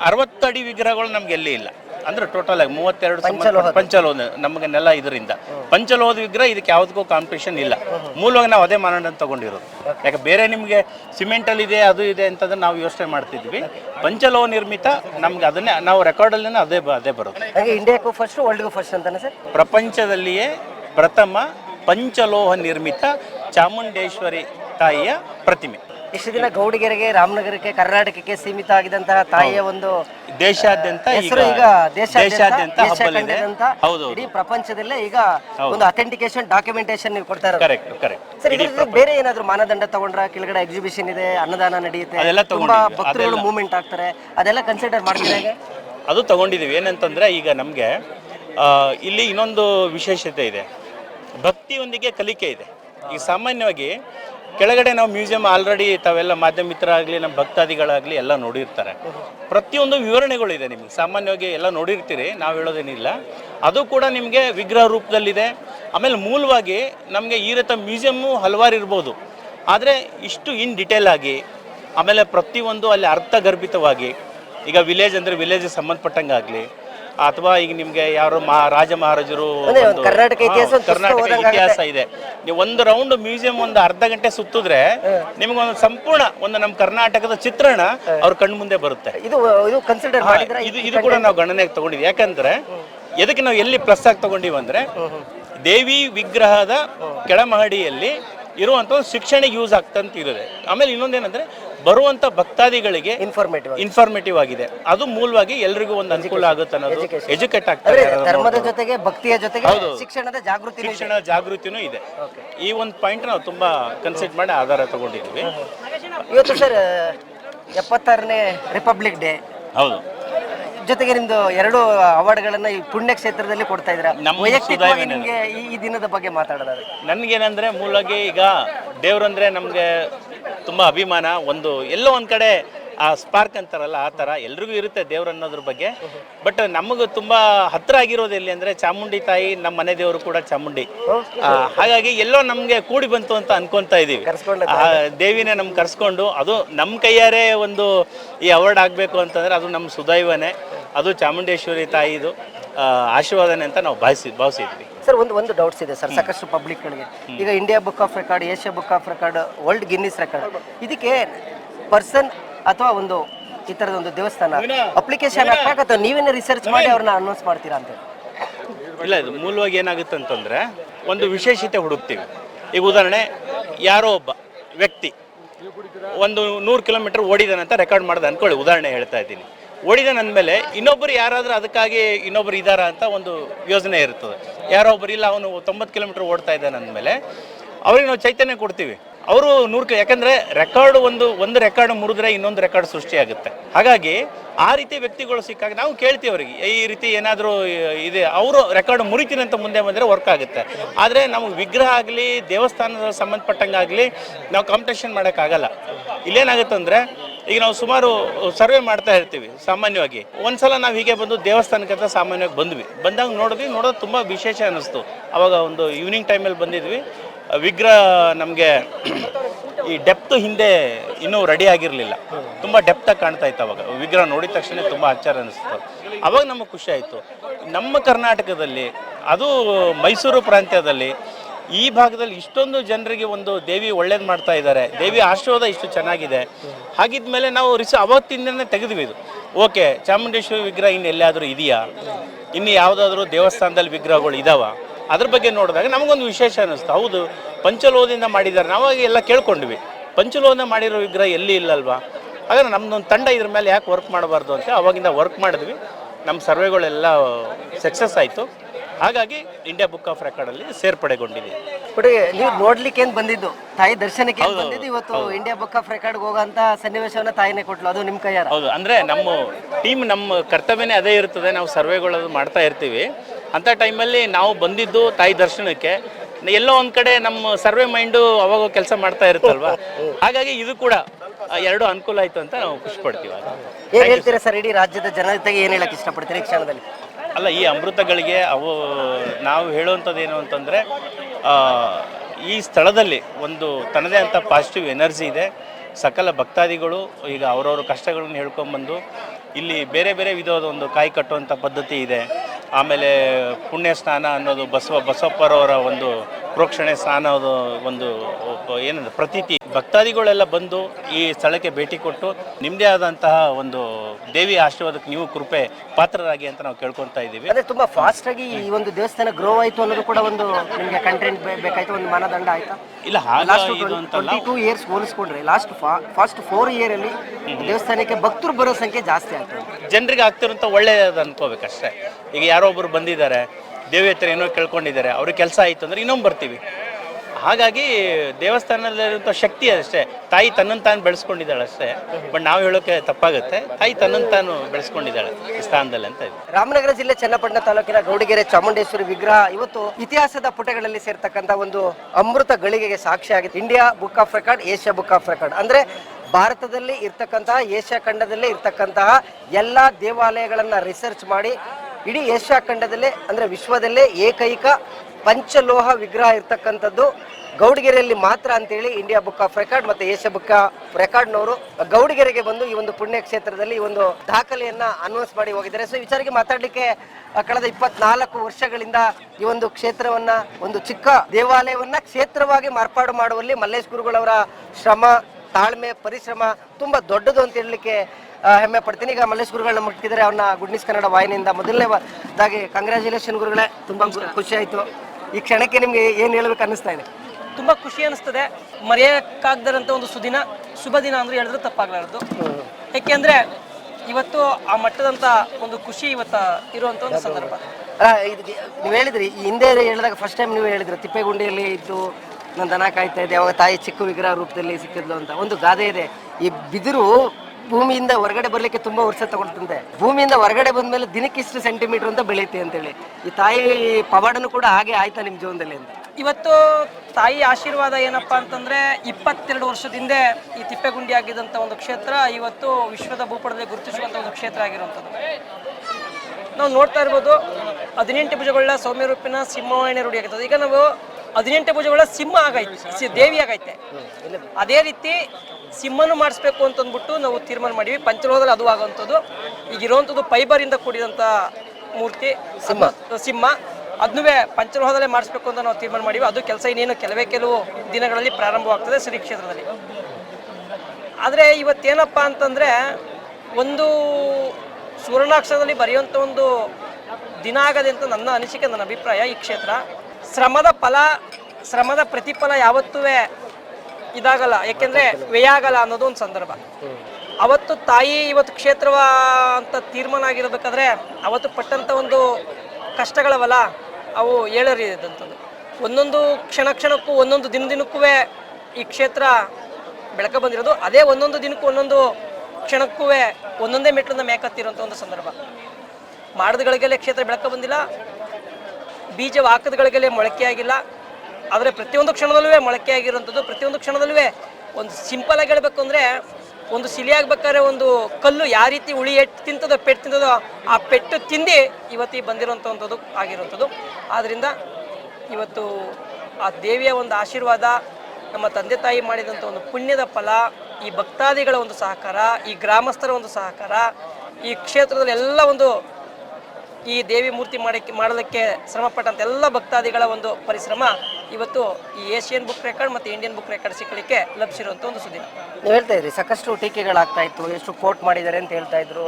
ಅರವತ್ತು ಅಡಿ ವಿಗ್ರಹಗಳು ನಮ್ಗೆ ಎಲ್ಲಿ ಇಲ್ಲ. ಅಂದ್ರೆ ಟೋಟಲ್ ಆಗಿ ಮೂವತ್ತೆರಡು ಸಂಬಂಧಪಟ್ಟ ಪಂಚಲೋಹ ನಮಗೆ ನೆಲ ಇದರಿಂದ. ಪಂಚಲೋಹದ ವಿಗ್ರಹ ಇದಕ್ಕೆ ಯಾವುದಕ್ಕೂ ಕಾಂಪಿಟೇಷನ್ ಇಲ್ಲ. ಮೂಲವಾಗಿ ನಾವು ಅದೇ ಮಾನದಂಡ ತಗೊಂಡಿರೋದು. ಯಾಕೆ ಬೇರೆ ನಿಮಗೆ ಸಿಮೆಂಟ್ ಅಲ್ಲಿ ಇದೆ ಅದು ಇದೆ ಅಂತಂದ್ರೆ ನಾವು ಯೋಚನೆ ಮಾಡ್ತಿದ್ವಿ. ಪಂಚಲೋಹ ನಿರ್ಮಿತ ನಮ್ಗೆ ಅದನ್ನೇ ನಾವು ರೆಕಾರ್ಡಲ್ಲೇ ಅದೇ ಬ- ಅದೇ ಬರೋದು. ಹಾಗೆ ಇಂಡಿಯಾಕ್ಕೂ ಫಸ್ಟ್ ವರ್ಲ್ಡ್ಗೂ ಫಸ್ಟ್ ಅಂತಾನೆ ಸರ್? ಪ್ರಪಂಚದಲ್ಲಿಯೇ ಪ್ರಥಮ ಪಂಚಲೋಹ ನಿರ್ಮಿತ ಚಾಮುಂಡೇಶ್ವರಿ ತಾಯಿಯ ಪ್ರತಿಮೆ. ಇಷ್ಟು ದಿನ ಗೌಡಿಗೆರೆಗೆ ರಾಮನಗರಕ್ಕೆ ಕರ್ನಾಟಕಕ್ಕೆ ಸೀಮಿತ ಆಗಿದಂತಹ ತಾಯಿಯ ಒಂದು ದೇಶಾದ್ಯಂತ ಈಗ ಹೆಸರು ಈಗ ದೇಶಾದ್ಯಂತ ದೇಶಾದ್ಯಂತ ಇಡೀ ಪ್ರಪಂಚದಲ್ಲೇ ಈಗ ಒಂದು ಅಥೆಂಟಿಕೇಶನ್ ಡಾಕ್ಯುಮೆಂಟೇಶನ್ ನೀವು ಕೊಡ್ತಾ ಇರೋದು. ಕರೆಕ್ಟ್ ಕರೆಕ್ಟ್ ಸರ್ ಇದ್ರ ಬೇರೆ ಏನಾದ್ರು ಮಾನದಂಡ ತಗೊಂಡ್ರ ಕೆಳಗಡೆ ಎಕ್ಸಿಬಿಷನ್ ಇದೆ ಅನ್ನದಾನ ನಡೆಯುತ್ತೆ ಅದೆಲ್ಲ ತುಂಬಾ. ಭಕ್ತರುಗಳು ಮೂವ್ಮೆಂಟ್ ಆಗ್ತಾರೆ. ಅದೆಲ್ಲ ಕನ್ಸಿಡರ್ ಮಾಡ್ತಾರೆ ಅದು ತಗೊಂಡಿದೀವಿ ಏನಂತಂದ್ರೆ ಈಗ ನಮಗೆ ಇಲ್ಲಿ ಇನ್ನೊಂದು ವಿಶೇಷತೆ ಇದೆ. ಭಕ್ತಿಯೊಂದಿಗೆ ಕಲಿಕೆ ಇದೆ. ಈಗ ಸಾಮಾನ್ಯವಾಗಿ ಕೆಳಗಡೆ ನಾವು ಮ್ಯೂಸಿಯಂ ಆಲ್ರೆಡಿ ತಾವೆಲ್ಲ ಮಾಧ್ಯಮ ಮಿತ್ರ ಆಗಲಿ ನಮ್ಮ ಭಕ್ತಾದಿಗಳಾಗಲಿ ಎಲ್ಲ ನೋಡಿರ್ತಾರೆ. ಪ್ರತಿಯೊಂದು ವಿವರಣೆಗಳಿದೆ ನಿಮಗೆ. ಸಾಮಾನ್ಯವಾಗಿ ಎಲ್ಲ ನೋಡಿರ್ತೀರಿ, ನಾವು ಹೇಳೋದೇನಿಲ್ಲ. ಅದು ಕೂಡ ನಿಮಗೆ ವಿಗ್ರಹ ರೂಪದಲ್ಲಿದೆ. ಆಮೇಲೆ ಮೂಲವಾಗಿ ನಮಗೆ ಈ ರೀತಿ ಮ್ಯೂಸಿಯಮ್ಮು ಹಲವಾರು ಇರ್ಬೋದು. ಆದರೆ ಇಷ್ಟು ಇನ್ ಡಿಟೇಲ್ ಆಗಿ, ಆಮೇಲೆ ಪ್ರತಿಯೊಂದು ಅಲ್ಲಿ ಅರ್ಥಗರ್ಭಿತವಾಗಿ, ಈಗ ವಿಲೇಜ್ ಅಂದರೆ ವಿಲೇಜ್ ಸಂಬಂಧಪಟ್ಟಂಗೆ ಆಗಲಿ ಅಥವಾ ಈಗ ನಿಮಗೆ ಯಾರು ಮಹಾ ರಾಜ ಮಹಾರಾಜರು ಕರ್ನಾಟಕದ ಒಂದು ಕರ್ನಾಟಕ ಇತಿಹಾಸ ಒಂದು ಪುಸ್ತಕ ಕರ್ನಾಟಕ ಓದಂಗಾಗುತ್ತೆ. ಇತಿಹಾಸ ಇದೆ. ನೀವು ಒಂದು ರೌಂಡ್ ಮ್ಯೂಸಿಯಂ ಒಂದು ಅರ್ಧ ಗಂಟೆ ಸುತ್ತಿದ್ರೆ ನಿಮಗೆ ಒಂದು ಸಂಪೂರ್ಣ ಒಂದು ನಮ್ಮ ಕರ್ನಾಟಕದ ಚಿತ್ರಣ ಅವ್ರ ಕಣ್ಣು ಮುಂದೆ ಬರುತ್ತೆ. ಇದು ಇದು ಕನ್ಸಿಡರ್ ಮಾಡಿದ್ರೆ ಇದು ಇದು ಕೂಡ ನಾವು ಗಣನೆಗೆ ತಗೊಂಡಿದ್ವಿ. ಯಾಕಂದ್ರೆ ಎದಕ್ಕೆ ನಾವು ಎಲ್ಲಿ ಪ್ಲಸ್ ಆಗಿ ತಗೊಂಡಿವಿ ಅಂದ್ರೆ ದೇವಿ ವಿಗ್ರಹದ ಕೆಳಮಹಡಿಯಲ್ಲಿ ಇರುವಂತ ಒಂದು ಶಿಕ್ಷಣಿಗೆ ಯೂಸ್ ಆಗ್ತಂತ ಇರುತ್ತೆ ಆಮೇಲೆ ಇನ್ನೊಂದೇನಂದ್ರೆ ಬರುವಂತ ಭಕ್ತಾದಿಗಳಿಗೆ ಇನ್ಫಾರ್ಮೇಟಿವ್ ಇನ್ಫಾರ್ಮೇಟಿವ್ ಆಗಿದೆ. ಅದು ಮೂಲವಾಗಿ ಎಲ್ರಿಗೂ ಒಂದು ಅನುಕೂಲ ಆಗುತ್ತೆ ಅನ್ನೋದು ಎಜುಕೇಟ್ ಆಗ್ತಾರೆ ಅಂದ್ರೆ ಧರ್ಮದ ಜೊತೆಗೆ ಭಕ್ತಿಯ ಜೊತೆಗೆ ಹೌದು. ಶಿಕ್ಷಣದ ಜಾಗೃತಿ ಶಿಕ್ಷಣ ಜಾಗೃತಿನೂ ಇದೆ. ಈ ಒಂದು ಪಾಯಿಂಟ್ ನಾವು ತುಂಬಾ ಕನ್ಸಿಡರ್ ಮಾಡಿ ಆಧಾರ ತಗೊಂಡಿದ್ವಿ ಇವತ್ತು ಸರ್ ಎಪ್ಪತ್ತಾರನೇ ರಿಪಬ್ಲಿಕ್ ಡೇ ಹೌದು. ಜೊತೆಗೆ ನಿಮ್ದು ಎರಡು ಅವಾರ್ಡ್ಗಳನ್ನ ಈ ಪುಣ್ಯ ಕ್ಷೇತ್ರದಲ್ಲಿ ಕೊಡ್ತಾ ಇದ್ರ ನಮ್ಮ ವೈಯಕ್ತಿಕವಾಗಿ. ನಿಮ್ಗೆ ಈ ಈ ದಿನದ ಬಗ್ಗೆ ಮಾತಾಡೋದಾದ್ರೆ. ನನಗೇನಂದ್ರೆ ಮೂಲವಾಗಿ ಈಗ ದೇವ್ರಂದ್ರೆ ನಮಗೆ ತುಂಬ ಅಭಿಮಾನ ಒಂದು ಎಲ್ಲೋ ಒಂದು ಕಡೆ ಆ ಸ್ಪಾರ್ಕ್ ಅಂತಾರಲ್ಲ ಆ ಥರ ಎಲ್ರಿಗೂ ಇರುತ್ತೆ ದೇವ್ರು ಅನ್ನೋದ್ರ ಬಗ್ಗೆ. ಬಟ್ ನಮಗೂ ತುಂಬ ಹತ್ರ ಆಗಿರೋದು ಎಲ್ಲಿ ಅಂದರೆ ಚಾಮುಂಡಿ ತಾಯಿ ನಮ್ಮ ಮನೆ ದೇವರು ಕೂಡ ಚಾಮುಂಡಿ. ಆ, ಹಾಗಾಗಿ ಎಲ್ಲೋ ನಮಗೆ ಕೂಡಿ ಬಂತು ಅಂತ ಅನ್ಕೊಂತಾ ಇದೀವಿ. ಆ ದೇವಿನೇ ನಮ್ಗೆ ಕರ್ಸ್ಕೊಂಡು ಅದು ನಮ್ಮ ಕೈಯಾರೆ ಒಂದು ಈ ಅವಾರ್ಡ್ ಆಗಬೇಕು ಅಂತಂದ್ರೆ ಅದು ನಮ್ಮ ಸುದೈವನೇ. ಅದು ಚಾಮುಂಡೇಶ್ವರಿ ತಾಯಿದು. ಆಶೀರ್ವಾದನೆ ಅಂತ ನಾವು ಭಾವಿಸಿ ಭಾವಿಸಿದ್ವಿ. ಸರ್ ಒಂದು ಒಂದು ಡೌಟ್ಸ್ ಇದೆ ಸರ್ ಸಾಕಷ್ಟು ಪಬ್ಲಿಕ್ಗಳಿಗೆ ಈಗ India book of record Asia book of record world Guinness record ಇದಕ್ಕೆ ಪರ್ಸನ್ ಅಥವಾ ಒಂದು ಈ ಥರದ ಒಂದು ದೇವಸ್ಥಾನ ಅಪ್ಲಿಕೇಶನ್ ಹಾಕ್ಬೇಕು ಅಥವಾ ನೀವೇನೇ ರಿಸರ್ಚ್ ಮಾಡಿ ಅವ್ರನ್ನ ಅನೌನ್ಸ್ ಮಾಡ್ತೀರಾ ಅಂತ ಇಲ್ಲ ಇದು ಮೂಲವಾಗಿ ಏನಾಗುತ್ತೆ ಅಂತಂದ್ರೆ ಒಂದು ವಿಶೇಷತೆ ಹುಡುಕ್ತೀವಿ. ಈಗ ಉದಾಹರಣೆ ಯಾರೋ ಒಬ್ಬ ವ್ಯಕ್ತಿ ಒಂದು ನೂರು ಕಿಲೋಮೀಟರ್ ಓಡಿದಾನೆ ಅಂತ ರೆಕಾರ್ಡ್ ಮಾಡಿದೆ ಅನ್ಕೊಳ್ಳಿ ಉದಾಹರಣೆ ಹೇಳ್ತಾ ಇದ್ದೀನಿ. ಓಡಿದಾನೆ ಅಂದಮೇಲೆ ಇನ್ನೊಬ್ಬರು ಯಾರಾದರೂ ಅದಕ್ಕಾಗಿ ಇನ್ನೊಬ್ಬರು ಇದ್ದಾರ ಅಂತ ಒಂದು ಯೋಜನೆ ಇರ್ತದೆ. ಯಾರೋ ಒಬ್ಬರು ಇಲ್ಲ, ಅವನು ತೊಂಬತ್ತು ಕಿಲೋಮೀಟರ್ ಓಡ್ತಾ ಇದ್ದಾನೆ ಅಂದಮೇಲೆ ಅವ್ರಿಗೆ ನಾವು ಚೈತನ್ಯ ಕೊಡ್ತೀವಿ. ಅವರು ನೂರು ಯಾಕಂದರೆ ರೆಕಾರ್ಡ್ ಒಂದು ಒಂದು ರೆಕಾರ್ಡ್ ಮುರಿದ್ರೆ ಇನ್ನೊಂದು ರೆಕಾರ್ಡ್ ಸೃಷ್ಟಿಯಾಗುತ್ತೆ ಹಾಗಾಗಿ ಆ ರೀತಿ ವ್ಯಕ್ತಿಗಳು ಸಿಕ್ಕಾಗ ನಾವು ಕೇಳ್ತೀವಿ ಅವರಿಗೆ ಈ ರೀತಿ ಏನಾದರೂ ಇದೆ? ಅವರು ರೆಕಾರ್ಡ್ ಮುರಿತೀನಿ ಮುಂದೆ ಬಂದರೆ ವರ್ಕ್ ಆಗುತ್ತೆ. ಆದರೆ ನಮಗೆ ವಿಗ್ರಹ ಆಗಲಿ, ದೇವಸ್ಥಾನದ ಸಂಬಂಧಪಟ್ಟಂಗಾಗಲಿ, ನಾವು ಕಾಂಪಿಟೇಷನ್ ಮಾಡೋಕ್ಕಾಗಲ್ಲ. ಇಲ್ಲೇನಾಗುತ್ತೆ ಅಂದರೆ ಈಗ ನಾವು ಸುಮಾರು ಸರ್ವೆ ಮಾಡ್ತಾ ಇರ್ತೀವಿ, ಸಾಮಾನ್ಯವಾಗಿ. ಒಂದ್ಸಲ ನಾವು ಹೀಗೆ ಬಂದು ದೇವಸ್ಥಾನಕ್ಕೆ ಅಂತ ಸಾಮಾನ್ಯವಾಗಿ ಬಂದ್ವಿ. ಬಂದಾಗ ನೋಡಿದ್ವಿ ನೋಡೋದು ತುಂಬ ವಿಶೇಷ ಅನ್ನಿಸ್ತು ಅವಾಗ ಒಂದು ಈವ್ನಿಂಗ್ ಟೈಮಲ್ಲಿ ಬಂದಿದ್ವಿ. ವಿಗ್ರಹ ನಮಗೆ ಈ ಡೆಪ್ತ್ ಹಿಂದೆ ಇನ್ನೂ ರೆಡಿ ಆಗಿರಲಿಲ್ಲ. ತುಂಬ ಡೆಪ್ತಾಗಿ ಕಾಣ್ತಾ ಇತ್ತು ಅವಾಗ. ವಿಗ್ರಹ ನೋಡಿದ ತಕ್ಷಣ ತುಂಬ ಆಶ್ಚರ್ಯ ಅನಿಸ್ತು. ಅವಾಗ ನಮಗೆ ಖುಷಿ ಆಯಿತು. ನಮ್ಮ ಕರ್ನಾಟಕದಲ್ಲಿ, ಅದು ಮೈಸೂರು ಪ್ರಾಂತ್ಯದಲ್ಲಿ ಈ ಭಾಗದಲ್ಲಿ ಇಷ್ಟೊಂದು ಜನರಿಗೆ ಒಂದು ದೇವಿ ಒಳ್ಳೇದು ಮಾಡ್ತಾ ಇದ್ದಾರೆ. ದೇವಿ ಆಶೀರ್ವಾದ ಇಷ್ಟು ಚೆನ್ನಾಗಿದೆ. ಹಾಗಿದ್ಮೇಲೆ ನಾವು ರಿಸ ಅವತ್ತಿಂದನೇ ತೆಗೆದ್ವಿ ಇದು. ಓಕೆ, ಚಾಮುಂಡೇಶ್ವರಿ ವಿಗ್ರಹ ಇನ್ನು ಎಲ್ಲಾದರೂ ಇದೆಯಾ? ಇನ್ನು ಯಾವುದಾದ್ರೂ ದೇವಸ್ಥಾನದಲ್ಲಿ ವಿಗ್ರಹಗಳು ಇದಾವ? ಅದ್ರ ಬಗ್ಗೆ ನೋಡಿದಾಗ ನಮಗೊಂದು ವಿಶೇಷ ಅನ್ನಿಸ್ತು. ಹೌದು, ಪಂಚಲೋಹದಿಂದ ಮಾಡಿದ್ದಾರೆ. ನಾವಾಗ ಎಲ್ಲ ಕೇಳ್ಕೊಂಡ್ವಿ. ಪಂಚಲೋಹದಿಂದ ಮಾಡಿರೋ ವಿಗ್ರಹ ಎಲ್ಲಿ ಇಲ್ಲಲ್ವಾ? ಹಾಗಾದ್ರೆ ನಮ್ದೊಂದು ತಂಡ ಇದ್ರ ಮೇಲೆ ಯಾಕೆ ವರ್ಕ್ ಮಾಡಬಾರ್ದು ಅಂತ ಅವಾಗಿಂದ ವರ್ಕ್ ಮಾಡಿದ್ವಿ. ನಮ್ಮ ಸರ್ವೆಗಳೆಲ್ಲ ಸಕ್ಸಸ್ ಆಯಿತು. ಹಾಗಾಗಿ ಇಂಡಿಯಾ ಬುಕ್ ಆಫ್ ರೆಕಾರ್ಡ್ ಅಲ್ಲಿ ಸೇರ್ಪಡೆಗೊಂಡಿದೆ. ಬಟ್ ನೀವು ನೋಡ್ಲಿಕ್ಕೆ ಏನ್ ಬಂದಿದ್ದು? ತಾಯಿ ದರ್ಶನಕ್ಕೆ ಏನ್ ಬಂದಿದ್ದು? ಇವತ್ತು ಇಂಡಿಯಾ ಬುಕ್ ಆಫ್ ರೆಕಾರ್ಡ್ ಹೋಗೋಂತ ಸನ್ನಿವೇಶವನ್ನ ತಾಯಿನೇ ಕೊಟ್ಲು. ಅದು ನಿಮ್ ಕೈಯಾರ? ಹೌದು ಅಂದ್ರೆ ನಮ್ಮ ಟೀಮ್ ನಮ್ಮ ಕರ್ತವ್ಯನೇ ಅದೇ ಇರ್ತದೆ. ನಾವು ಸರ್ವೆಗಳದು ಮಾಡ್ತಾ ಇರ್ತೀವಿ. ಅಂಥ ಟೈಮಲ್ಲಿ ನಾವು ಬಂದಿದ್ದು ತಾಯಿ ದರ್ಶನಕ್ಕೆ. ಎಲ್ಲೋ ಒಂದ್ ಕಡೆ ನಮ್ಮ ಸರ್ವೆ ಮೈಂಡು ಅವಾಗ ಕೆಲಸ ಮಾಡ್ತಾ ಇರುತ್ತಲ್ವಾ? ಹಾಗಾಗಿ ಇದು ಕೂಡ ಎರಡು ಅನುಕೂಲ ಆಯ್ತು ಅಂತ ನಾವು ಖುಷಿ ಪಡ್ತೀವಿ. ಏನ್ ಹೇಳ್ತೀರಾ ಸರ್? ಇಡೀ ರಾಜ್ಯದ ಜನತೆಗೆ ಏನ್ ಹೇಳಕ್ ಇಷ್ಟಪಡ್ತೀರಿ ಈ ಕ್ಷಣದಲ್ಲಿ? ಅಲ್ಲ, ಈ ಅಮೃತಗಳಿಗೆ ಅವು ನಾವು ಹೇಳುವಂಥದ್ದು ಏನು ಅಂತಂದರೆ ಈ ಸ್ಥಳದಲ್ಲಿ ಒಂದು ತನ್ನದೇ ಅಂತ ಪಾಸಿಟಿವ್ ಎನರ್ಜಿ ಇದೆ. ಸಕಲ ಭಕ್ತಾದಿಗಳು ಈಗ ಅವರವ್ರ ಕಷ್ಟಗಳನ್ನು ಹೇಳ್ಕೊಂಬಂದು ಇಲ್ಲಿ ಬೇರೆ ಬೇರೆ ವಿಧವಾದ ಒಂದು ಕಾಯಿ ಕಟ್ಟುವಂಥ ಪದ್ಧತಿ ಇದೆ. ಆಮೇಲೆ ಪುಣ್ಯ ಸ್ನಾನ ಅನ್ನೋದು ಬಸವ, ಬಸವಪ್ಪರವರ ಒಂದು ಪ್ರೋಕ್ಷಣೆ ಸ್ನಾನದ ಒಂದು, ಏನಂದ್ರೆ ಪ್ರತೀತಿ ಭಕ್ತಾದಿಗಳೆಲ್ಲ ಬಂದು ಈ ಸ್ಥಳಕ್ಕೆ ಭೇಟಿ ಕೊಟ್ಟು ನಿಮ್ಮದೇ ಆದಂತಹ ಒಂದು ದೇವಿ ಆಶೀರ್ವಾದಕ್ಕೆ ನೀವು ಕೃಪೆ ಪಾತ್ರರಾಗಿ ಅಂತ ನಾವು ಕೇಳ್ಕೊತಾ ಇದ್ದೀವಿ. ಅಂದ್ರೆ ತುಂಬಾ ಫಾಸ್ಟ್ ಆಗಿ ಈ ಒಂದು ದೇವಸ್ಥಾನ ಗ್ರೋ ಆಯಿತು ಅನ್ನೋದು ಕೂಡ ಒಂದು ನಿಮಗೆ ಕಂಟೆಂಟ್ ಬೇಕಾಯ್ತು ಒಂದು ಮಾನದಂಡ ಆಯ್ತಾ? ಇಲ್ಲ ಲಾಸ್ಟ್ ಇದು ಅಂತಲ್ಲ. ಟ್ವೆಂಟಿ ಟೂ ಇಯರ್ಸ್ ಹೋಲಿಸ್ಕೊಂಡ್ರೆ ಲಾಸ್ಟ್ ಫಾಸ್ಟ್ ಫೋರ್ ಇಯರ್ ಅಲ್ಲಿ ದೇವಸ್ಥಾನಕ್ಕೆ ಭಕ್ತರು ಬರೋ ಸಂಖ್ಯೆ ಜಾಸ್ತಿ ಆಯ್ತು ಜನರಿಗೆ ಆಗ್ತಿರೋಂಥ ಒಳ್ಳೆಯದು ಅನ್ಕೋಬೇಕಷ್ಟೇ. ಈಗ ಯಾರೋ ಒಬ್ರು ಬಂದಿದ್ದಾರೆ ದೇವಿ ಹತ್ರ ಏನೋ ಕೇಳ್ಕೊಂಡಿದ್ದಾರೆ ಅವ್ರಿಗೆ ಕೆಲಸ ಆಯಿತು ಅಂದ್ರೆ ಇನ್ನೊಂದು ಬರ್ತೀವಿ. ಹಾಗಾಗಿ ದೇವಸ್ಥಾನದಲ್ಲಿರುವಂಥ ಶಕ್ತಿ ಅಷ್ಟೇ. ತಾಯಿ ತನ್ನನ್ನು ತಾನು ಬೆಳೆಸ್ಕೊಂಡಿದ್ದಾಳೆ ಅಷ್ಟೇ. ಬಟ್ ನಾವು ಹೇಳೋಕೆ ತಪ್ಪಾಗುತ್ತೆ. ತಾಯಿ ತನ್ನನ್ನು ತಾನು ಬೆಳೆಸ್ಕೊಂಡಿದ್ದಾಳೆ ಈ ಸ್ಥಾನದಲ್ಲಿ ಅಂತ ಇದೆ. ರಾಮನಗರ ಜಿಲ್ಲೆ ಚನ್ನಪಟ್ಟಣ ತಾಲೂಕಿನ ಗೌಡಿಗೆರೆ ಚಾಮುಂಡೇಶ್ವರಿ ವಿಗ್ರಹ ಇವತ್ತು ಇತಿಹಾಸದ ಪುಟಗಳಲ್ಲಿ ಸೇರ್ತಕ್ಕಂಥ ಒಂದು ಅಮೃತ ಗಳಿಗೆಗೆ ಸಾಕ್ಷಿಯಾಗಿದೆ. India book of record Asia book of record ಅಂದ್ರೆ ಭಾರತದಲ್ಲಿ ಇರ್ತಕ್ಕಂತಹ, ಏಷ್ಯಾ ಖಂಡದಲ್ಲಿ ಇರ್ತಕ್ಕಂತಹ ಎಲ್ಲ ದೇವಾಲಯಗಳನ್ನ ರಿಸರ್ಚ್ ಮಾಡಿ, ಇಡೀ ಏಷ್ಯಾ ಖಂಡದಲ್ಲೇ, ಅಂದ್ರೆ ವಿಶ್ವದಲ್ಲೇ ಏಕೈಕ ಪಂಚಲೋಹ ವಿಗ್ರಹ ಇರ್ತಕ್ಕಂಥದ್ದು ಗೌಡಿಗೆರೆಯಲ್ಲಿ ಮಾತ್ರ ಅಂತೇಳಿ ಇಂಡಿಯಾ ಬುಕ್ ಆಫ್ ರೆಕಾರ್ಡ್ ಮತ್ತೆ ಏಷ್ಯಾ ಬುಕ್ ಆಫ್ ರೆಕಾರ್ಡ್ನವರು ಗೌಡಗೆರೆಗೆ ಬಂದು ಈ ಒಂದು ಪುಣ್ಯ ಕ್ಷೇತ್ರದಲ್ಲಿ ಈ ಒಂದು ದಾಖಲೆಯನ್ನ ಅನೌನ್ಸ್ ಮಾಡಿ ಹೋಗಿದ್ದಾರೆ. ಸೊ ವಿಚಾರಕ್ಕೆ ಮಾತಾಡಲಿಕ್ಕೆ ಕಳೆದ ಇಪ್ಪತ್ನಾಲ್ಕು ವರ್ಷಗಳಿಂದ ಈ ಒಂದು ಕ್ಷೇತ್ರವನ್ನ, ಒಂದು ಚಿಕ್ಕ ದೇವಾಲಯವನ್ನ ಕ್ಷೇತ್ರವಾಗಿ ಮಾರ್ಪಾಡು ಮಾಡುವಲ್ಲಿ ಮಲ್ಲೇಶ್ ಗುರುಗಳವರ ಶ್ರಮ, ತಾಳ್ಮೆ, ಪರಿಶ್ರಮ ತುಂಬಾ ದೊಡ್ಡದು ಅಂತ ಹೇಳಲಿಕ್ಕೆ ಹೆಮ್ಮೆ ಪಡ್ತೀನಿ. ಈಗ ಮಲ್ಲೇಶ್ ಗುರುಗಳನ್ನ ಮುಟ್ಟಿದ್ದಾರೆ ಅವ್ರನ್ನ ಗುಡ್ನಿಸ್ ಕನ್ನಡ ವಾಹಿನಿಯಿಂದ ಮೊದಲನೇ ಕಂಗ್ರ್ಯಾಚುಲೇಷನ್ ಗುರುಗಳೇ. ತುಂಬಾ ಖುಷಿ ಆಯ್ತು. ಈ ಕ್ಷಣಕ್ಕೆ ನಿಮಗೆ ಏನು ಹೇಳ್ಬೇಕು ಅನ್ನಿಸ್ತಾ ಇದೆ? ತುಂಬ ಖುಷಿ ಅನಿಸ್ತದೆ ಮರೆಯೋಕ್ಕಾಗದಂಥ ಒಂದು ಸುದಿನ ಶುಭ ದಿನ ಅಂದ್ರೆ ಹೇಳಿದ್ರೆ ತಪ್ಪಾಗಲಾರದು. ಯಾಕೆಂದ್ರೆ ಇವತ್ತು ಆ ಮಟ್ಟದಂತ ಒಂದು ಖುಷಿ ಇವತ್ತ ಇರುವಂತ ಒಂದು ಸಂದರ್ಭ. ಇದು ನೀವು ಹೇಳಿದ್ರಿ ಈ ಹಿಂದೆ ಹೇಳಿದಾಗ ಫಸ್ಟ್ ಟೈಮ್ ನೀವು ಹೇಳಿದ್ರಿ ತಿಪ್ಪೇಗುಂಡಿಯಲ್ಲಿ ಇದ್ದು ನನ್ನ ದನ ಕಾಯ್ತಾ ಇದ್ದೆ ಅವಾಗ ತಾಯಿ ಚಿಕ್ಕ ವಿಗ್ರಹ ರೂಪದಲ್ಲಿ ಸಿಕ್ಕಿದ್ಲು ಅಂತ. ಒಂದು ಗಾದೆ ಇದೆ. ಈ ಬಿದಿರು ಭೂಮಿಯಿಂದ ಹೊರಗಡೆ ಬರ್ಲಿಕ್ಕೆ ತುಂಬಾ ವರ್ಷ ತಗೊಳ್ತಂತೆ. ಭೂಮಿಯಿಂದ ಹೊರಗಡೆ ಬಂದ್ಮೇಲೆ ದಿನಕ್ಕೆ ಇಷ್ಟು ಸೆಂಟಿಮೀಟರ್ ಅಂತ ಬೆಳೆಯುತ್ತೆ ಅಂತೇಳಿ. ಈ ತಾಯಿ ಪವಾಡನು ಕೂಡ ಹಾಗೆ ಆಯ್ತಾ ನಿಮ್ ಜೀವನದಲ್ಲಿ ಅಂತ? ಇವತ್ತು ತಾಯಿ ಆಶೀರ್ವಾದ ಏನಪ್ಪಾ ಅಂತಂದ್ರೆ ಇಪ್ಪತ್ತೆರಡು ವರ್ಷದಿಂದ ಈ ತಿಪ್ಪೆಗುಂಡಿ ಆಗಿದ್ದಂಥ ಒಂದು ಕ್ಷೇತ್ರ ಇವತ್ತು ವಿಶ್ವದ ಭೂಪಟದಲ್ಲಿ ಗುರುತಿಸುವಂಥ ಒಂದು ಕ್ಷೇತ್ರ ಆಗಿರುವಂಥದ್ದು. ನಾವು ನೋಡ್ತಾ ಇರ್ಬೋದು ಹದಿನೆಂಟು ಭುಜಗಳ ಸೌಮ್ಯ ರೂಪಿನ ಸಿಂಹವಾಹಿನಿ ರೂಢಿ ಆಗಿರ್ತದೆ. ಈಗ ನಾವು ಹದಿನೆಂಟು ಭುಜಗಳ ಸಿಂಹ ಆಗೈತೆ ದೇವಿ ಆಗೈತೆ. ಅದೇ ರೀತಿ ಸಿಂಹನು ಮಾಡಿಸ್ಬೇಕು ಅಂತಂದ್ಬಿಟ್ಟು ನಾವು ತೀರ್ಮಾನ ಮಾಡಿವಿ. ಪಂಚಲೋಹದಲ್ಲಿ ಅದು ಆಗುವಂಥದ್ದು. ಈಗ ಇರುವಂಥದ್ದು ಫೈಬರಿಂದ ಕೂಡಿದಂಥ ಮೂರ್ತಿ ಸಿಂಹ. ಸಿಂಹ. ಅದನ್ನೂ ಪಂಚಲೋಹದಲ್ಲೇ ಮಾಡಿಸ್ಬೇಕು ಅಂತ ನಾವು ತೀರ್ಮಾನ ಮಾಡಿವಿ. ಅದು ಕೆಲಸ ಇನ್ನೇನು ಕೆಲವೇ ಕೆಲವು ದಿನಗಳಲ್ಲಿ ಪ್ರಾರಂಭವಾಗ್ತದೆ ಶ್ರೀ ಕ್ಷೇತ್ರದಲ್ಲಿ. ಆದರೆ ಇವತ್ತೇನಪ್ಪ ಅಂತಂದರೆ ಒಂದು ಸುವರ್ಣಾಕ್ಷರದಲ್ಲಿ ಬರೆಯುವಂಥ ಒಂದು ದಿನ ಆಗದೆ ಅಂತ ನನ್ನ ಅನಿಸಿಕೆ ನನ್ನ ಅಭಿಪ್ರಾಯ ಈ ಕ್ಷೇತ್ರ. ಶ್ರಮದ ಫಲ ಶ್ರಮದ ಪ್ರತಿಫಲ ಯಾವತ್ತೂ ಇದಾಗಲ್ಲ ಯಾಕೆಂದ್ರೆ ವ್ಯಯ ಆಗಲ್ಲ ಅನ್ನೋದು ಒಂದು ಸಂದರ್ಭ. ಅವತ್ತು ತಾಯಿ ಇವತ್ತು ಕ್ಷೇತ್ರವ ಅಂತ ತೀರ್ಮಾನ ಆಗಿರಬೇಕಾದ್ರೆ ಅವತ್ತು ಪಟ್ಟಂಥ ಒಂದು ಕಷ್ಟಗಳವಲ್ಲ ಅವು ಏಳರಿದಂಥದ್ದು ಒಂದೊಂದು ಕ್ಷಣ ಕ್ಷಣಕ್ಕೂ ಒಂದೊಂದು ದಿನ ದಿನಕ್ಕೂ ಈ ಕ್ಷೇತ್ರ ಬೆಳಕ ಬಂದಿರೋದು. ಅದೇ ಒಂದೊಂದು ದಿನಕ್ಕೂ ಒಂದೊಂದು ಕ್ಷಣಕ್ಕೂ ಒಂದೊಂದೇ ಮೆಟ್ಲನ್ನ ಮೇಕತ್ತಿರುವಂಥ ಒಂದು ಸಂದರ್ಭ. ಮಾಡದಗಳಿಗೆಲ್ಲ ಕ್ಷೇತ್ರ ಬೆಳಕ ಬಂದಿಲ್ಲ. ಬೀಜ ಹಾಕದಗಳಿಗೆಲ್ಲ ಮೊಳಕೆ ಆಗಿಲ್ಲ ಆದರೆ ಪ್ರತಿಯೊಂದು ಕ್ಷಣದಲ್ಲೂ ಮೊಳಕೆ ಆಗಿರುವಂಥದ್ದು ಪ್ರತಿಯೊಂದು ಕ್ಷಣದಲ್ಲೂ ಒಂದು ಸಿಂಪಲ್ ಆಗಿ ಹೇಳಬೇಕು ಅಂದರೆ ಒಂದು ಸಿಲಿ ಆಗ್ಬೇಕಾದ್ರೆ ಒಂದು ಕಲ್ಲು ಯಾವ ರೀತಿ ಉಳಿ ಎಟ್ಟು ತಿಂತದೋ ಪೆಟ್ಟು ತಿಂತದೋ ಆ ಪೆಟ್ಟು ತಿಂದು ಇವತ್ತಿಗೆ ಬಂದಿರುವಂಥದ್ದು ಆಗಿರುವಂಥದ್ದು ಆದ್ದರಿಂದ ಇವತ್ತು ಆ ದೇವಿಯ ಒಂದು ಆಶೀರ್ವಾದ, ನಮ್ಮ ತಂದೆ ತಾಯಿ ಮಾಡಿದಂಥ ಒಂದು ಪುಣ್ಯದ ಫಲ, ಈ ಭಕ್ತಾದಿಗಳ ಒಂದು ಸಹಕಾರ, ಈ ಗ್ರಾಮಸ್ಥರ ಒಂದು ಸಹಕಾರ, ಈ ಕ್ಷೇತ್ರದಲ್ಲಿ ಎಲ್ಲ ಒಂದು ಈ ದೇವಿ ಮೂರ್ತಿ ಮಾಡಕ್ಕೆ ಮಾಡಲಿಕ್ಕೆ ಶ್ರಮಪಟ್ಟಂಥ ಎಲ್ಲ ಭಕ್ತಾದಿಗಳ ಒಂದು ಪರಿಶ್ರಮ ಇವತ್ತು ಈ ಏಷ್ಯನ್ ಬುಕ್ ರೆಕಾರ್ಡ್ ಮತ್ತು ಇಂಡಿಯನ್ ಬುಕ್ ರೆಕಾರ್ಡ್ ಸಿಕ್ಕಲಿಕ್ಕೆ ಲಭಿಸಿರುವಂಥ ಒಂದು ಸುದ್ದಿ ನೀವು ಹೇಳ್ತಾ ಇದ್ರಿ ಸಾಕಷ್ಟು ಟೀಕೆಗಳಾಗ್ತಾ ಇತ್ತು ಎಷ್ಟು ಕೋಟ್ ಮಾಡಿದ್ದಾರೆ ಅಂತ ಹೇಳ್ತಾ ಇದ್ರು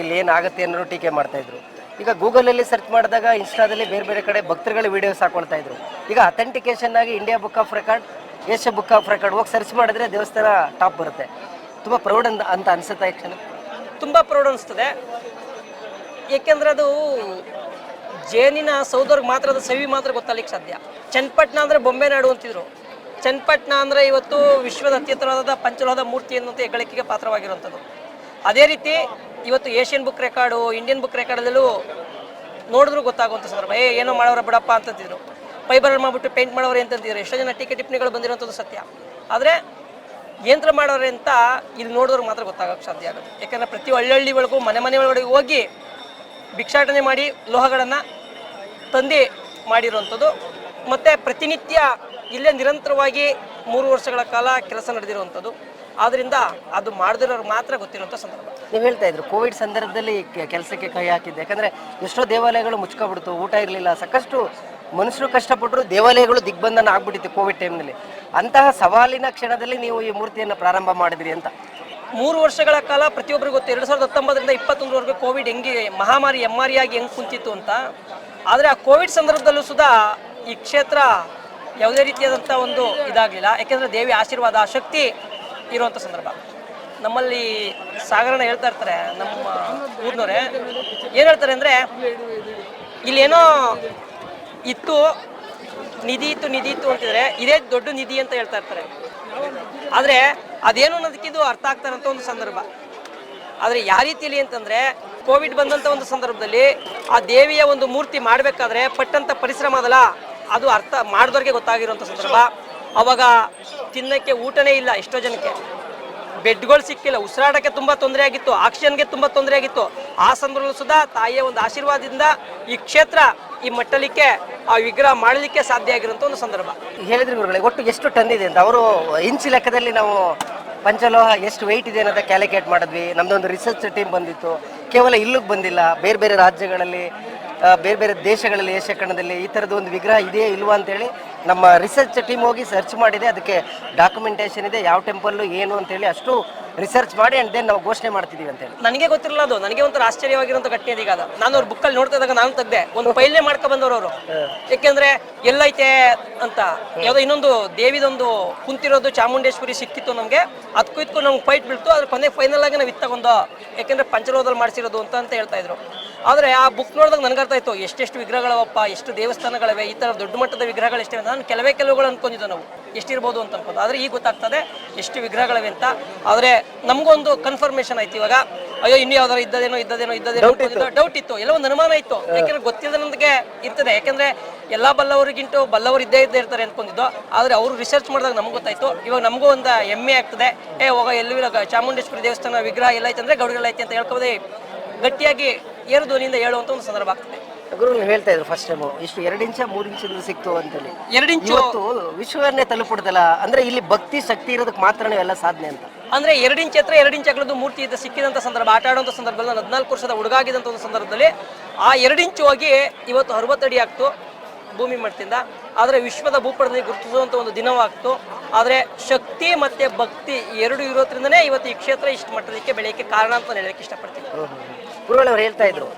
ಇಲ್ಲಿ ಏನಾಗುತ್ತೆ ಅನ್ನೋ ಟೀಕೆ ಮಾಡ್ತಾ ಇದ್ರು. ಈಗ ಗೂಗಲಲ್ಲಿ ಸರ್ಚ್ ಮಾಡಿದಾಗ ಇನ್ಸ್ಟಾದಲ್ಲಿ ಬೇರೆ ಬೇರೆ ಕಡೆ ಭಕ್ತರುಗಳ ವಿಡಿಯೋಸ್ ಹಾಕೊಳ್ತಾ ಇದ್ರು. ಈಗ ಅಥೆಂಟಿಕೇಶನ್ ಆಗಿ India book of record Asia book of record ಹೋಗಿ ಸರ್ಚ್ ಮಾಡಿದ್ರೆ ದೇವಸ್ಥಾನ ಟಾಪ್ ಬರುತ್ತೆ. ತುಂಬ ಪ್ರೌಡ್ ಅಂತ ಅಂತ ಅನ್ಸುತ್ತಾ ಕ್ಷಣ? ತುಂಬ ಪ್ರೌಢ ಅನಿಸ್ತದೆ. ಏಕೆಂದ್ರೆ ಅದು ಜೇನಿನ ಸೌದರ್ಗೆ ಮಾತ್ರ, ಅದು ಸವಿ ಮಾತ್ರ ಗೊತ್ತಾಗ್ಲಿಕ್ಕೆ ಸಾಧ್ಯ. ಚನ್ನಪಟ್ಟಣ ಅಂದರೆ ಬೊಂಬೆ ನಾಡು ಅಂತಿದ್ರು. ಚನ್ನಪಟ್ಟಣ ಅಂದರೆ ಇವತ್ತು ವಿಶ್ವದ ಅತ್ಯುತ್ತರವಾದ ಪಂಚಲೋಹದ ಮೂರ್ತಿ ಎನ್ನುವಂಥ ಹೆಗ್ಗಳಿಕೆಗೆ ಪಾತ್ರವಾಗಿರುವಂಥದ್ದು. ಅದೇ ರೀತಿ ಇವತ್ತು Asian book record, Indian book ರೆಕಾರ್ಡಲ್ಲೂ ನೋಡಿದ್ರು ಗೊತ್ತಾಗುವಂಥ ಸಂದರ್ಭ. ಏ, ಏನೋ ಮಾಡೋರ ಬಿಡಪ್ಪ ಅಂತಂತಿದ್ರು. ಫೈಬರ್ ಮಾಡಿಬಿಟ್ಟು ಪೇಂಟ್ ಮಾಡೋರು ಅಂತಂತಿದ್ರು. ಎಷ್ಟೋ ಜನ ಟೀಕೆ ಟಿಪ್ಪಣಿಗಳು ಬಂದಿರೋಂಥದ್ದು ಸತ್ಯ. ಆದರೆ ಯಂತ್ರ ಮಾಡೋರೆ ಅಂತ ಇಲ್ಲಿ ನೋಡಿದ್ರೆ ಮಾತ್ರ ಗೊತ್ತಾಗೋಕ್ಕೆ ಸಾಧ್ಯ ಆಗುತ್ತೆ ಯಾಕಂದರೆ ಪ್ರತಿ ಹಳ್ಳಿ ಒಳಗೂ ಮನೆ ಮನೆ ಒಳಗಡೆ ಹೋಗಿ ಭಿಕ್ಷಾಟನೆ ಮಾಡಿ ಲೋಹಗಳನ್ನು ತಂದೆ ಮಾಡಿರುವಂಥದ್ದು. ಮತ್ತು ಪ್ರತಿನಿತ್ಯ ಇಲ್ಲೇ ನಿರಂತರವಾಗಿ ಮೂರು ವರ್ಷಗಳ ಕಾಲ ಕೆಲಸ ನಡೆದಿರುವಂಥದ್ದು. ಆದ್ದರಿಂದ ಅದು ಮಾಡದಿರೋರು ಮಾತ್ರ ಗೊತ್ತಿರುವಂಥ ಸಂದರ್ಭ. ನೀವು ಹೇಳ್ತಾ ಇದ್ರು, ಕೋವಿಡ್ ಸಂದರ್ಭದಲ್ಲಿ ಕೆಲಸಕ್ಕೆ ಕೈ ಹಾಕಿದ್ದೆ. ಯಾಕಂದರೆ ಎಷ್ಟೋ ದೇವಾಲಯಗಳು ಮುಚ್ಕೊಬಿಡ್ತು, ಊಟ ಇರಲಿಲ್ಲ. ಸಾಕಷ್ಟು ಮನುಷ್ಯರು ಕಷ್ಟಪಟ್ಟರು ದೇವಾಲಯಗಳು ದಿಗ್ಬಂಧನ ಆಗ್ಬಿಟ್ಟಿತ್ತು ಕೋವಿಡ್ ಟೈಮ್ನಲ್ಲಿ ಅಂತಹ ಸವಾಲಿನ ಕ್ಷಣದಲ್ಲಿ ನೀವು ಈ ಮೂರ್ತಿಯನ್ನು ಪ್ರಾರಂಭ ಮಾಡಿದ್ರಿ ಅಂತ. ಮೂರು ವರ್ಷಗಳ ಕಾಲ ಪ್ರತಿಯೊಬ್ಬರಿಗೂ ಗೊತ್ತು, ಎರಡು ಸಾವಿರದ ಹತ್ತೊಂಬತ್ತರಿಂದ ಇಪ್ಪತ್ತೊಂದರವರೆಗೂ ಕೋವಿಡ್ ಹೆಂಗೆ, ಮಹಾಮಾರಿ ಎಮ್ಮಾರಿಯಾಗಿ ಹೆಂಗೆ ಕುಂತಿತ್ತು ಅಂತ. ಆದರೆ ಆ ಕೋವಿಡ್ ಸಂದರ್ಭದಲ್ಲೂ ಸುಧಾ ಈ ಕ್ಷೇತ್ರ ಯಾವುದೇ ರೀತಿಯಾದಂಥ ಒಂದು ಇದಾಗಲಿಲ್ಲ. ಯಾಕೆಂದರೆ ದೇವಿ ಆಶೀರ್ವಾದ ಶಕ್ತಿ ಇರುವಂಥ ಸಂದರ್ಭ. ನಮ್ಮಲ್ಲಿ ಸಾಗರನ ಹೇಳ್ತಾ ಇರ್ತಾರೆ, ನಮ್ಮ ಊರಿನವರೇ. ಏನು ಹೇಳ್ತಾರೆ ಅಂದರೆ, ಇಲ್ಲೇನೋ ಇತ್ತು, ನಿಧಿ ಇತ್ತು ನಿಧಿ ಇತ್ತು ಅಂತಿದ್ರೆ, ಇದೇ ದೊಡ್ಡ ನಿಧಿ ಅಂತ ಹೇಳ್ತಾ ಇರ್ತಾರೆ. ಆದರೆ ಅದೇನು ಅನ್ನೋದಕ್ಕಿದು ಅರ್ಥ ಆಗ್ತಾರಂತ ಒಂದು ಸಂದರ್ಭ. ಆದರೆ ಯಾವ ರೀತಿಯಲ್ಲಿ ಅಂತಂದರೆ ಕೋವಿಡ್ ಬಂದಂಥ ಒಂದು ಸಂದರ್ಭದಲ್ಲಿ ಆ ದೇವಿಯ ಒಂದು ಮೂರ್ತಿ ಮಾಡಬೇಕಾದ್ರೆ ಪಟ್ಟಂಥ ಪರಿಶ್ರಮ ಅದಲ್ಲ ಅದು ಅರ್ಥ ಮಾಡಿದವ್ರಿಗೆ ಗೊತ್ತಾಗಿರುವಂಥ ಸಂದರ್ಭ. ಅವಾಗ ತಿನ್ನಕ್ಕೆ ಊಟನೇ ಇಲ್ಲ ಎಷ್ಟೋ ಜನಕ್ಕೆ. ಬೆಡ್ಗಳು ಸಿಕ್ಕಿಲ್ಲ. ಉಸಿರಾಟಕ್ಕೆ ತುಂಬ ತೊಂದರೆ ಆಗಿತ್ತು. ಆಕ್ಸಿಜನ್ಗೆ ತುಂಬ ತೊಂದರೆ ಆಗಿತ್ತು. ಆ ಸಂದರ್ಭದಲ್ಲೂ ಸುಧಾ ತಾಯಿಯ ಒಂದು ಆಶೀರ್ವಾದದಿಂದ ಈ ಕ್ಷೇತ್ರ ಈ ಮಟ್ಟಲಿಕ್ಕೆ, ಆ ವಿಗ್ರಹ ಮಾಡಲಿಕ್ಕೆ ಸಾಧ್ಯ ಆಗಿರುವಂಥ ಒಂದು ಸಂದರ್ಭ. ಹೇಳಿದ್ರಿ ಗುರುಗಳೇ, ಒಟ್ಟು ಎಷ್ಟು ಟನ್ ಇದೆ ಅಂತ. ಅವರು ಇಂಚು ಲೆಕ್ಕದಲ್ಲಿ ನಾವು ಪಂಚಲೋಹ ಎಷ್ಟು ವೆಯ್ಟ್ ಇದೆ ಅನ್ನೋದ ಕ್ಯಾಲ್ಕುಲೇಟ್ ಮಾಡಿದ್ವಿ. ನಮ್ದೊಂದು ರಿಸರ್ಚ್ ಟೀಮ್ ಬಂದಿತ್ತು. ಕೇವಲ ಇಲ್ಲಿಗೆ ಬಂದಿಲ್ಲ. ಬೇರೆ ಬೇರೆ ರಾಜ್ಯಗಳಲ್ಲಿ ಬೇರೆ ಬೇರೆ ದೇಶಗಳಲ್ಲಿ ಏಷ್ಯಾ ಖಂಡದಲ್ಲಿ ಈ ಥರದ್ದು ಒಂದು ವಿಗ್ರಹ ಇದೆಯೇ ಇಲ್ವಾ ಅಂತೇಳಿ ನಮ್ಮ ರಿಸರ್ಚ್ ಟೀಮ್ ಹೋಗಿ ಸರ್ಚ್ ಮಾಡಿದೆ. ಅದಕ್ಕೆ ಡಾಕ್ಯುಮೆಂಟೇಷನ್ ಇದೆ. ಯಾವ ಟೆಂಪಲ್ಲು ಏನು ಅಂತೇಳಿ ಅಷ್ಟು ರಿಸರ್ಚ್ ಮಾಡಿ ಆ್ಯಂಡ್ ದೆನ್ ನಾವು ಘೋಷಣೆ ಮಾಡ್ತಿದ್ದೀವಿ ಅಂತೇಳಿ. ನನಗೆ ಗೊತ್ತಿರಲ್ಲ ಅದು. ನನಗೆ ಒಂಥರ ಆಶ್ಚರ್ಯವಾಗಿರುವಂಥ ಘಟನೆ ಅದು ನಾನು ಅವ್ರ ಬುಕ್ಕಲ್ಲಿ ನೋಡ್ತಾ ಇದ್ದಾಗ ನಾನು ತೆಗ್ದೆ. ಒಂದು ಫೈಲ್ನೇ ಮಾಡ್ಕೊ ಬಂದವರು ಅವರು. ಯಾಕೆಂದ್ರೆ ಎಲ್ಲೈತೆ ಅಂತ. ಯಾವುದೋ ಇನ್ನೊಂದು ದೇವಿದೊಂದು ಕುಂತಿರೋದು ಚಾಮುಂಡೇಶ್ವರಿ ಸಿಕ್ಕಿತ್ತು ನಮಗೆ. ಅದಕ್ಕೂ ಇದಕ್ಕೂ ನಮ್ಗೆ ಫೈಟ್ ಬೀಳ್ತು. ಅದ್ರ ಕೊನೆ ಫೈನಲ್ ಆಗಿ ನಾವು ಇತ್ತಗೊಂಡು ಯಾಕೆಂದ್ರೆ ಪಂಚಲೋದಲ್ಲಿ ಮಾಡಿಸಿರೋದು ಅಂತ ಅಂತ ಹೇಳ್ತಾ ಇದ್ರು. ಆದರೆ ಆ ಬುಕ್ ನೋಡಿದಾಗ ನನಗೆ ಅರ್ಥ ಆಯ್ತು ಎಷ್ಟೆಷ್ಟು ವಿಗ್ರಹಗಳವಪ್ಪ ಎಷ್ಟು ದೇವಸ್ಥಾನಗಳಿವೆ ಈ ಥರ ದೊಡ್ಡ ಮಟ್ಟದ ವಿಗ್ರಹಗಳು ಎಷ್ಟಿವೆ ಅಂತ. ನಾನು ಕೆಲವೇ ಕೆಲವುಗಳು ಅನ್ಕೊಂಡಿದ್ದೆ ನಾವು. ಎಷ್ಟಿರ್ಬೋದು ಅಂತ ಅನ್ಕೋದು ಆದರೆ ಈಗ ಗೊತ್ತಾಗ್ತದೆ ಎಷ್ಟು ವಿಗ್ರಹಗಳಿವೆ ಅಂತ. ಆದರೆ ನಮಗೊಂದು ಕನ್ಫರ್ಮೇಷನ್ ಆಯ್ತು ಇವಾಗ. ಅಯ್ಯೋ ಇನ್ನು ಯಾವ್ದಾರು ಇದ್ದದೇನೋ ಇದ್ದದೇನೋ ಇದ್ದದೇನೋ ಡೌಟ್ ಇತ್ತು. ಎಲ್ಲ ಒಂದು ಅನುಮಾನ ಇತ್ತು. ಯಾಕೆಂದ್ರೆ ಗೊತ್ತಿಲ್ಲದ ನನಗೆ ಇರ್ತದೆ. ಯಾಕಂದ್ರೆ ಎಲ್ಲ ಬಲ್ಲವರಿಗಿಂಟು ಬಲ್ಲವರು ಇದ್ದೇ ಇದ್ದೇ ಇರ್ತಾರೆ ಅನ್ಕೊಂಡಿದ್ದು. ಆದರೆ ಅವರು ರಿಸರ್ಚ್ ಮಾಡಿದಾಗ ನಮ್ಗೆ ಗೊತ್ತಾಯ್ತು. ಇವಾಗ ನಮಗೂ ಒಂದು ಹೆಮ್ಮೆ ಆಗ್ತದೆ. ಏ ಹೋಗ ಎಲ್ಲೂ ಇಲ್ಲ ಚಾಮುಂಡೇಶ್ವರಿ ದೇವಸ್ಥಾನ ವಿಗ್ರಹ ಎಲ್ಲ ಐತೆ ಅಂದ್ರೆ ಗೌಡಗಳ ಐತೆ ಅಂತ ಹೇಳ್ಕೋಬೋದೇ. ಗಟ್ಟಿಯಾಗಿ ಏರು ಧ್ವನಿಯಿಂದ ಹೇಳುವಂತ ಒಂದು ಸಂದರ್ಭ ಆಗ್ತದೆ. ಗುರು ನೀವು ಹೇಳ್ತಾ ಇದ್ರು ಫಸ್ಟ್ ಟೈಮು ಇಷ್ಟು ಎರಡು ಇಂಚ ಮೂರು ಇಂಚಿಂದ ಸಿಕ್ತು ಅಂತೇಳಿ. ಎರಡು ಇಂಚು ಇವತ್ತು ವಿಶ್ವವನ್ನೇ ತಲುಪಿಡ್ದಲ್ಲ ಅಂದ್ರೆ ಇಲ್ಲಿ ಭಕ್ತಿ ಶಕ್ತಿ ಇರೋದಕ್ಕೆ ಮಾತ್ರ ಎಲ್ಲ ಸಾಧನೆ ಅಂತ. ಅಂದ್ರೆ ಎರಡು ಇಂಚ್ ಹತ್ರ ಎರಡು ಇಂಚ್ ಅಗಲದ್ದು ಮೂರ್ತಿ ಇದ್ದ ಸಿಕ್ಕಿದಂತ ಸಂದರ್ಭ ಆಟ ಆಡುವಂತ ಸಂದರ್ಭದಲ್ಲಿ ಹದಿನಾಲ್ಕು ವರ್ಷದ ಹುಡುಗ ಆಗಿದ್ದಂಥ ಒಂದು ಸಂದರ್ಭದಲ್ಲಿ ಆ ಎರಡು ಇಂಚು ಹೋಗಿ ಇವತ್ತು ಅರವತ್ತು ಅಡಿ ಆಗ್ತು. ಭೂಮಿ ಮಟ್ಟದಿಂದ. ಆದರೆ ವಿಶ್ವದ ಭೂಪಟದಲ್ಲಿ ಗುರುತಿಸುವಂಥ ಒಂದು ದಿನವಾಗ್ತು. ಆದರೆ ಶಕ್ತಿ ಮತ್ತೆ ಭಕ್ತಿ ಎರಡು ಇರೋದ್ರಿಂದನೇ ಇವತ್ತು ಈ ಕ್ಷೇತ್ರ ಇಷ್ಟು ಮಟ್ಟದಕ್ಕೆ ಬೆಳೆಯಕ್ಕೆ ಕಾರಣ ಅಂತ ನಾನು ಹೇಳಕ್ಕೆ ಇಷ್ಟಪಡ್ತೀನಿ. ಗುರುಗಳವರು ಹೇಳ್ತಾ ಇದ್ರು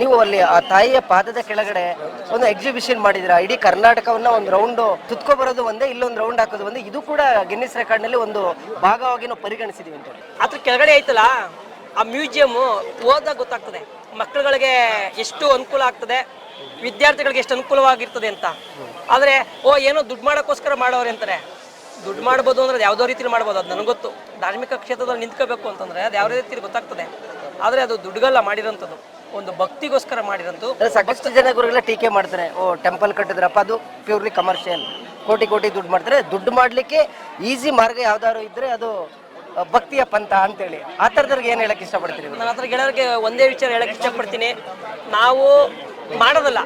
ನೀವು ಅಲ್ಲಿ ಆ ತಾಯಿಯ ಪಾದದ ಕೆಳಗಡೆ ಒಂದು ಎಕ್ಸಿಬಿಷನ್ ಮಾಡಿದ್ರ ಇಡೀ ಕರ್ನಾಟಕವನ್ನ ಒಂದು ರೌಂಡ್ ತುತ್ಕೊ ಬರೋದು ಒಂದೇ ಇಲ್ಲೊಂದು ರೌಂಡ್ ಹಾಕೋದು ಒಂದೇ. ಇದು ಕೂಡ ಗಿನ್ನಿಸ್ ರೆಕಾರ್ಡ್ನಲ್ಲಿ ಒಂದು ಭಾಗವಾಗಿ ನಾವು ಪರಿಗಣಿಸಿದೀವಿ ಅಂತ ಅದ್ರ ಕೆಳಗಡೆ ಐತಲ್ಲ ಆ ಮ್ಯೂಸಿಯಂ ಹೋದಾಗ ಗೊತ್ತಾಗ್ತದೆ. ಮಕ್ಕಳುಗಳಿಗೆ ಎಷ್ಟು ಅನುಕೂಲ ಆಗ್ತದೆ. ವಿದ್ಯಾರ್ಥಿಗಳಿಗೆ ಎಷ್ಟು ಅನುಕೂಲವಾಗಿರ್ತದೆ ಅಂತ. ಆದರೆ ಓ ಏನೋ ದುಡ್ಡು ಮಾಡೋಕ್ಕೋಸ್ಕರ ಮಾಡೋರು ಅಂತಾರೆ. ದುಡ್ಡು ಮಾಡ್ಬೋದು ಅಂದ್ರೆ ಅದು ಯಾವುದೋ ರೀತಿಲಿ ಮಾಡ್ಬೋದು ಅದು ನನಗೆ ಗೊತ್ತು. ಧಾರ್ಮಿಕ ಕ್ಷೇತ್ರದಲ್ಲಿ ನಿಂತ್ಕೋಬೇಕು ಅಂತಂದ್ರೆ ಅದು ಯಾವ ರೀತಿ ಗೊತ್ತಾಗ್ತದೆ. ಆದರೆ ಅದು ದುಡ್ಡುಗಲ್ಲ ಮಾಡಿರೋಂಥದ್ದು. ಒಂದು ಭಕ್ತಿಗೋಸ್ಕರ ಮಾಡಿರೋಂಥದ್ದು. ಸಾಕಷ್ಟು ಜನ ಗುರುಗಳ ಟೀಕೆ ಮಾಡ್ತಾರೆ. ಓ ಟೆಂಪಲ್ ಕಟ್ಟಿದ್ರಪ್ಪ ಅದು ಪ್ಯೂರ್ಲಿ ಕಮರ್ಷಿಯಲ್ ಕೋಟಿ ಕೋಟಿ ದುಡ್ಡು ಮಾಡ್ತಾರೆ. ದುಡ್ಡು ಮಾಡಲಿಕ್ಕೆ ಈಸಿ ಮಾರ್ಗ ಯಾವ್ದಾದ್ರು ಇದ್ರೆ ಅದು ಭಕ್ತಿಯ ಪಂಥ ಅಂತೇಳಿ. ಆ ಥರದವ್ರಿಗೆ ಏನು ಹೇಳಕ್ಕೆ ಇಷ್ಟಪಡ್ತೀನಿ ನಾನು ಆ ಥರ ಗೆಳೆಯರಿಗೆ ಒಂದೇ ವಿಚಾರ ಹೇಳಕ್ಕೆ ಇಷ್ಟಪಡ್ತೀನಿ. ನಾವು ಮಾಡೋದಲ್ಲ.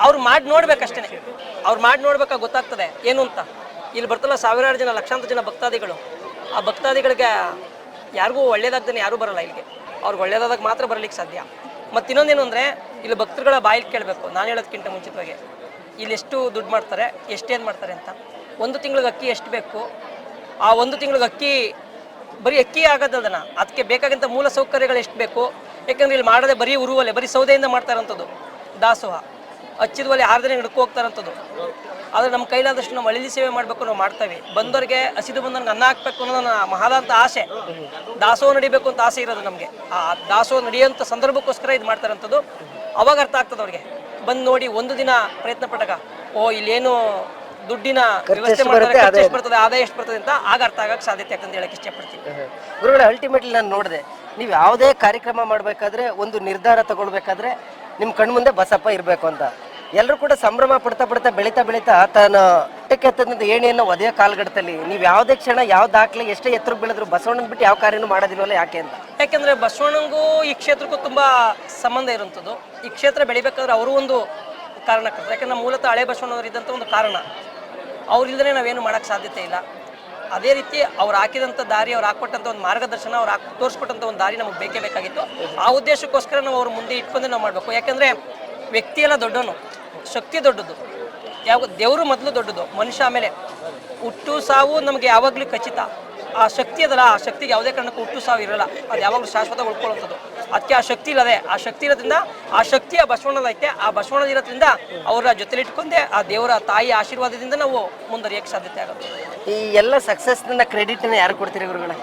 ಅವ್ರು ಮಾಡಿ ನೋಡ್ಬೇಕಷ್ಟೇ ಅವ್ರು ಮಾಡಿ ನೋಡ್ಬೇಕಾಗ ಗೊತ್ತಾಗ್ತದೆ. ಏನು ಅಂತ? ಇಲ್ಲಿ ಬರ್ತಲ್ಲ ಸಾವಿರಾರು ಜನ, ಲಕ್ಷಾಂತರ ಜನ ಭಕ್ತಾದಿಗಳು. ಆ ಭಕ್ತಾದಿಗಳಿಗೆ ಯಾರಿಗೂ ಒಳ್ಳೇದಾಗ್ದೇ ಯಾರೂ ಬರಲ್ಲ ಇಲ್ಲಿಗೆ. ಅವ್ರಿಗೆ ಒಳ್ಳೇದಾದಾಗ ಮಾತ್ರ ಬರಲಿಕ್ಕೆ ಸಾಧ್ಯ. ಮತ್ತು ಇನ್ನೊಂದೇನು ಅಂದರೆ, ಇಲ್ಲಿ ಭಕ್ತರುಗಳ ಬಾಯಲ್ಲಿ ಕೇಳಬೇಕು. ನಾನು ಹೇಳೋದಕ್ಕಿಂತ ಮುಂಚಿತವಾಗಿ. ಇಲ್ಲಿ ಎಷ್ಟು ದುಡ್ಡು ಮಾಡ್ತಾರೆ ಎಷ್ಟೇನು ಮಾಡ್ತಾರೆ ಅಂತ. ಒಂದು ತಿಂಗಳಿಗೆ ಅಕ್ಕಿ ಎಷ್ಟು ಬೇಕು? ಆ ಒಂದು ತಿಂಗಳಿಗೆ ಅಕ್ಕಿ, ಬರೀ ಅಕ್ಕಿ ಆಗೋದಲ್ಲ ಅದಕ್ಕೆ ಬೇಕಾಗಿಂಥ ಮೂಲ ಸೌಕರ್ಯಗಳು ಎಷ್ಟು ಬೇಕು? ಯಾಕಂದ್ರೆ ಇಲ್ಲಿ ಮಾಡದೆ ಬರೀ ಉರುವಲೆ ಬರೀ ಸೌದೆಯಿಂದ ಮಾಡ್ತಾರಂಥದ್ದು ದಾಸೋಹ. ಹಚ್ಚಿದ ಒಲೆ ಆರ್ದನೆ ಹಿಡ್ಕೊ ಹೋಗ್ತಾರಂಥದ್ದು. ಆದರೆ ನಮ್ಮ ಕೈಲಾದಷ್ಟು ನಾವು ಅಳಿಲಿ ಸೇವೆ ಮಾಡಬೇಕು ನಾವು ಮಾಡ್ತೇವೆ. ಬಂದವರಿಗೆ ಹಸಿದು ಬಂದವ್ರಿಗೆ ಅನ್ನ ಹಾಕಬೇಕು ಅನ್ನೋದು ನನ್ನ ಮಹಾದಂತ ಆಸೆ. ದಾಸೋಹ ನಡಿಬೇಕು ಅಂತ ಆಸೆ ಇರೋದು ನಮಗೆ. ಆ ದಾಸೋಹ ನಡೆಯುವಂಥ ಸಂದರ್ಭಕ್ಕೋಸ್ಕರ ಇದು ಮಾಡ್ತಾರಂಥದ್ದು. ಅವಾಗ ಅರ್ಥ ಆಗ್ತದೆ ಅವ್ರಿಗೆ. ಬಂದು ನೋಡಿ ಒಂದು ದಿನ ಪ್ರಯತ್ನ ಪಟ್ಟಾಗ ಓ ಇಲ್ಲೇನು ದುಡ್ಡಿನ ವ್ಯವಸ್ಥೆ ಮಾಡ್ತಾರೆ ಖರ್ಚು ಎಷ್ಟು ಬರ್ತದೆ ಆದಾಯ ಎಷ್ಟು ಬರ್ತದೆ ಅಂತ ಆಗ ಅರ್ಥ ಆಗಕ್ಕೆ ಸಾಧ್ಯತೆ ಆಗ್ತದೆ ಹೇಳಕ್ಕೆ ಇಷ್ಟಪಡ್ತೀನಿ. ಗುರುಗಳು ಅಲ್ಟಿಮೇಟ್ಲಿ ನಾನು ನೋಡಿದೆ ನೀವು ಯಾವುದೇ ಕಾರ್ಯಕ್ರಮ ಮಾಡಬೇಕಾದ್ರೆ ಒಂದು ನಿರ್ಧಾರ ತಗೊಳ್ಬೇಕಾದ್ರೆ ನಿಮ್ಮ ಕಣ್ಮುಂದೆ ಬಸಪ್ಪ ಇರಬೇಕು ಅಂತ. ಎಲ್ಲರೂ ಕೂಡ ಸಂಭ್ರಮ ಪಡ್ತಾ ಪಡ್ತಾ ಬೆಳೀತಾ ಬೆಳೀತಾ ತನ್ನ ಎತ್ತದಂತ ಏಣಿಯನ್ನು ಒದೆಯ ಕಾಲ್ಗಡ್ತಲ್ಲಿ, ನೀವು ಯಾವುದೇ ಕ್ಷಣ ಯಾವ ದಾಖಲೆ ಎಷ್ಟೇ ಎತ್ತರಕ್ಕೆ ಬೆಳೆದ್ರು ಬಸವಣ್ಣನ ಬಿಟ್ಟು ಯಾವ ಕಾರ್ಯನೂ ಮಾಡೋದಿಲ್ವಲ್ಲ ಯಾಕೆ ಅಂತ? ಯಾಕೆಂದ್ರೆ ಬಸವಣ್ಣಂಗೂ ಈ ಕ್ಷೇತ್ರಕ್ಕೂ ತುಂಬಾ ಸಂಬಂಧ ಇರುವಂಥದ್ದು. ಈ ಕ್ಷೇತ್ರ ಬೆಳಿಬೇಕಾದ್ರೆ ಅವರು ಒಂದು ಕಾರಣ ಯಾಕಂದ್ರೆ ಮೂಲತಃ ಹಳೆ ಬಸವಣ್ಣವರು ಇದ್ದಂಥ ಒಂದು ಕಾರಣ. ಅವ್ರಿಲ್ದೇ ನಾವೇನು ಮಾಡೋಕ್ಕೆ ಸಾಧ್ಯತೆ ಇಲ್ಲ. ಅದೇ ರೀತಿ ಅವ್ರು ಹಾಕಿದಂಥ ದಾರಿ, ಅವ್ರು ಹಾಕ್ಕೊಟ್ಟಂಥ ಒಂದು ಮಾರ್ಗದರ್ಶನ, ಅವ್ರು ಹಾಕಿ ತೋರಿಸ್ಕೊಟ್ಟಂಥ ಒಂದು ದಾರಿ ನಮಗೆ ಬೇಕೇ ಬೇಕಾಗಿತ್ತು. ಆ ಉದ್ದೇಶಕ್ಕೋಸ್ಕರ ನಾವು ಅವ್ರ ಮುಂದೆ ಇಟ್ಕೊಂಡು ನಾವು ಮಾಡಬೇಕು. ಯಾಕಂದರೆ ವ್ಯಕ್ತಿ ಎಲ್ಲ ದೊಡ್ಡವನು. ಶಕ್ತಿ ದೊಡ್ಡದು. ಯಾವ ದೇವರು ಮೊದಲು ದೊಡ್ಡದು, ಮನುಷ್ಯ ಆಮೇಲೆ. ಹುಟ್ಟು ಸಾವು ನಮಗೆ ಯಾವಾಗಲೂ ಖಚಿತ. ಆ ಶಕ್ತಿ ಅದಲ್ಲ, ಆ ಶಕ್ತಿಗೆ ಯಾವುದೇ ಕಾರಣಕ್ಕೂ ಹುಟ್ಟು ಸಾವು ಇರಲ್ಲ. ಅದು ಯಾವಾಗಲೂ ಶಾಶ್ವತ ಉಳ್ಕೊಳ್ಳುವಂಥದ್ದು ಅದಕ್ಕೆ ಆ ಶಕ್ತಿ ಇಲ್ಲದೆ ಆ ಶಕ್ತಿ ಇರೋದ್ರಿಂದ ಆ ಶಕ್ತಿಯ ಬಸವಣ್ಣದೈತೆ ಆ ಬಸವಣ್ಣದ ಇರೋದ್ರಿಂದ ಅವರ ಜೊತೆಲಿಟ್ಕೊಂಡೆ ಆ ದೇವರ ತಾಯಿ ಆಶೀರ್ವಾದದಿಂದ ನಾವು ಮುಂದುವರಿಯಕ್ಕೆ ಸಾಧ್ಯತೆ ಆಗುತ್ತೆ. ಈ ಎಲ್ಲ ಸಕ್ಸಸ್ನ ಕ್ರೆಡಿಟ್ನ ಯಾರು ಕೊಡ್ತೀರಿ ಗುರುಗಳೇ?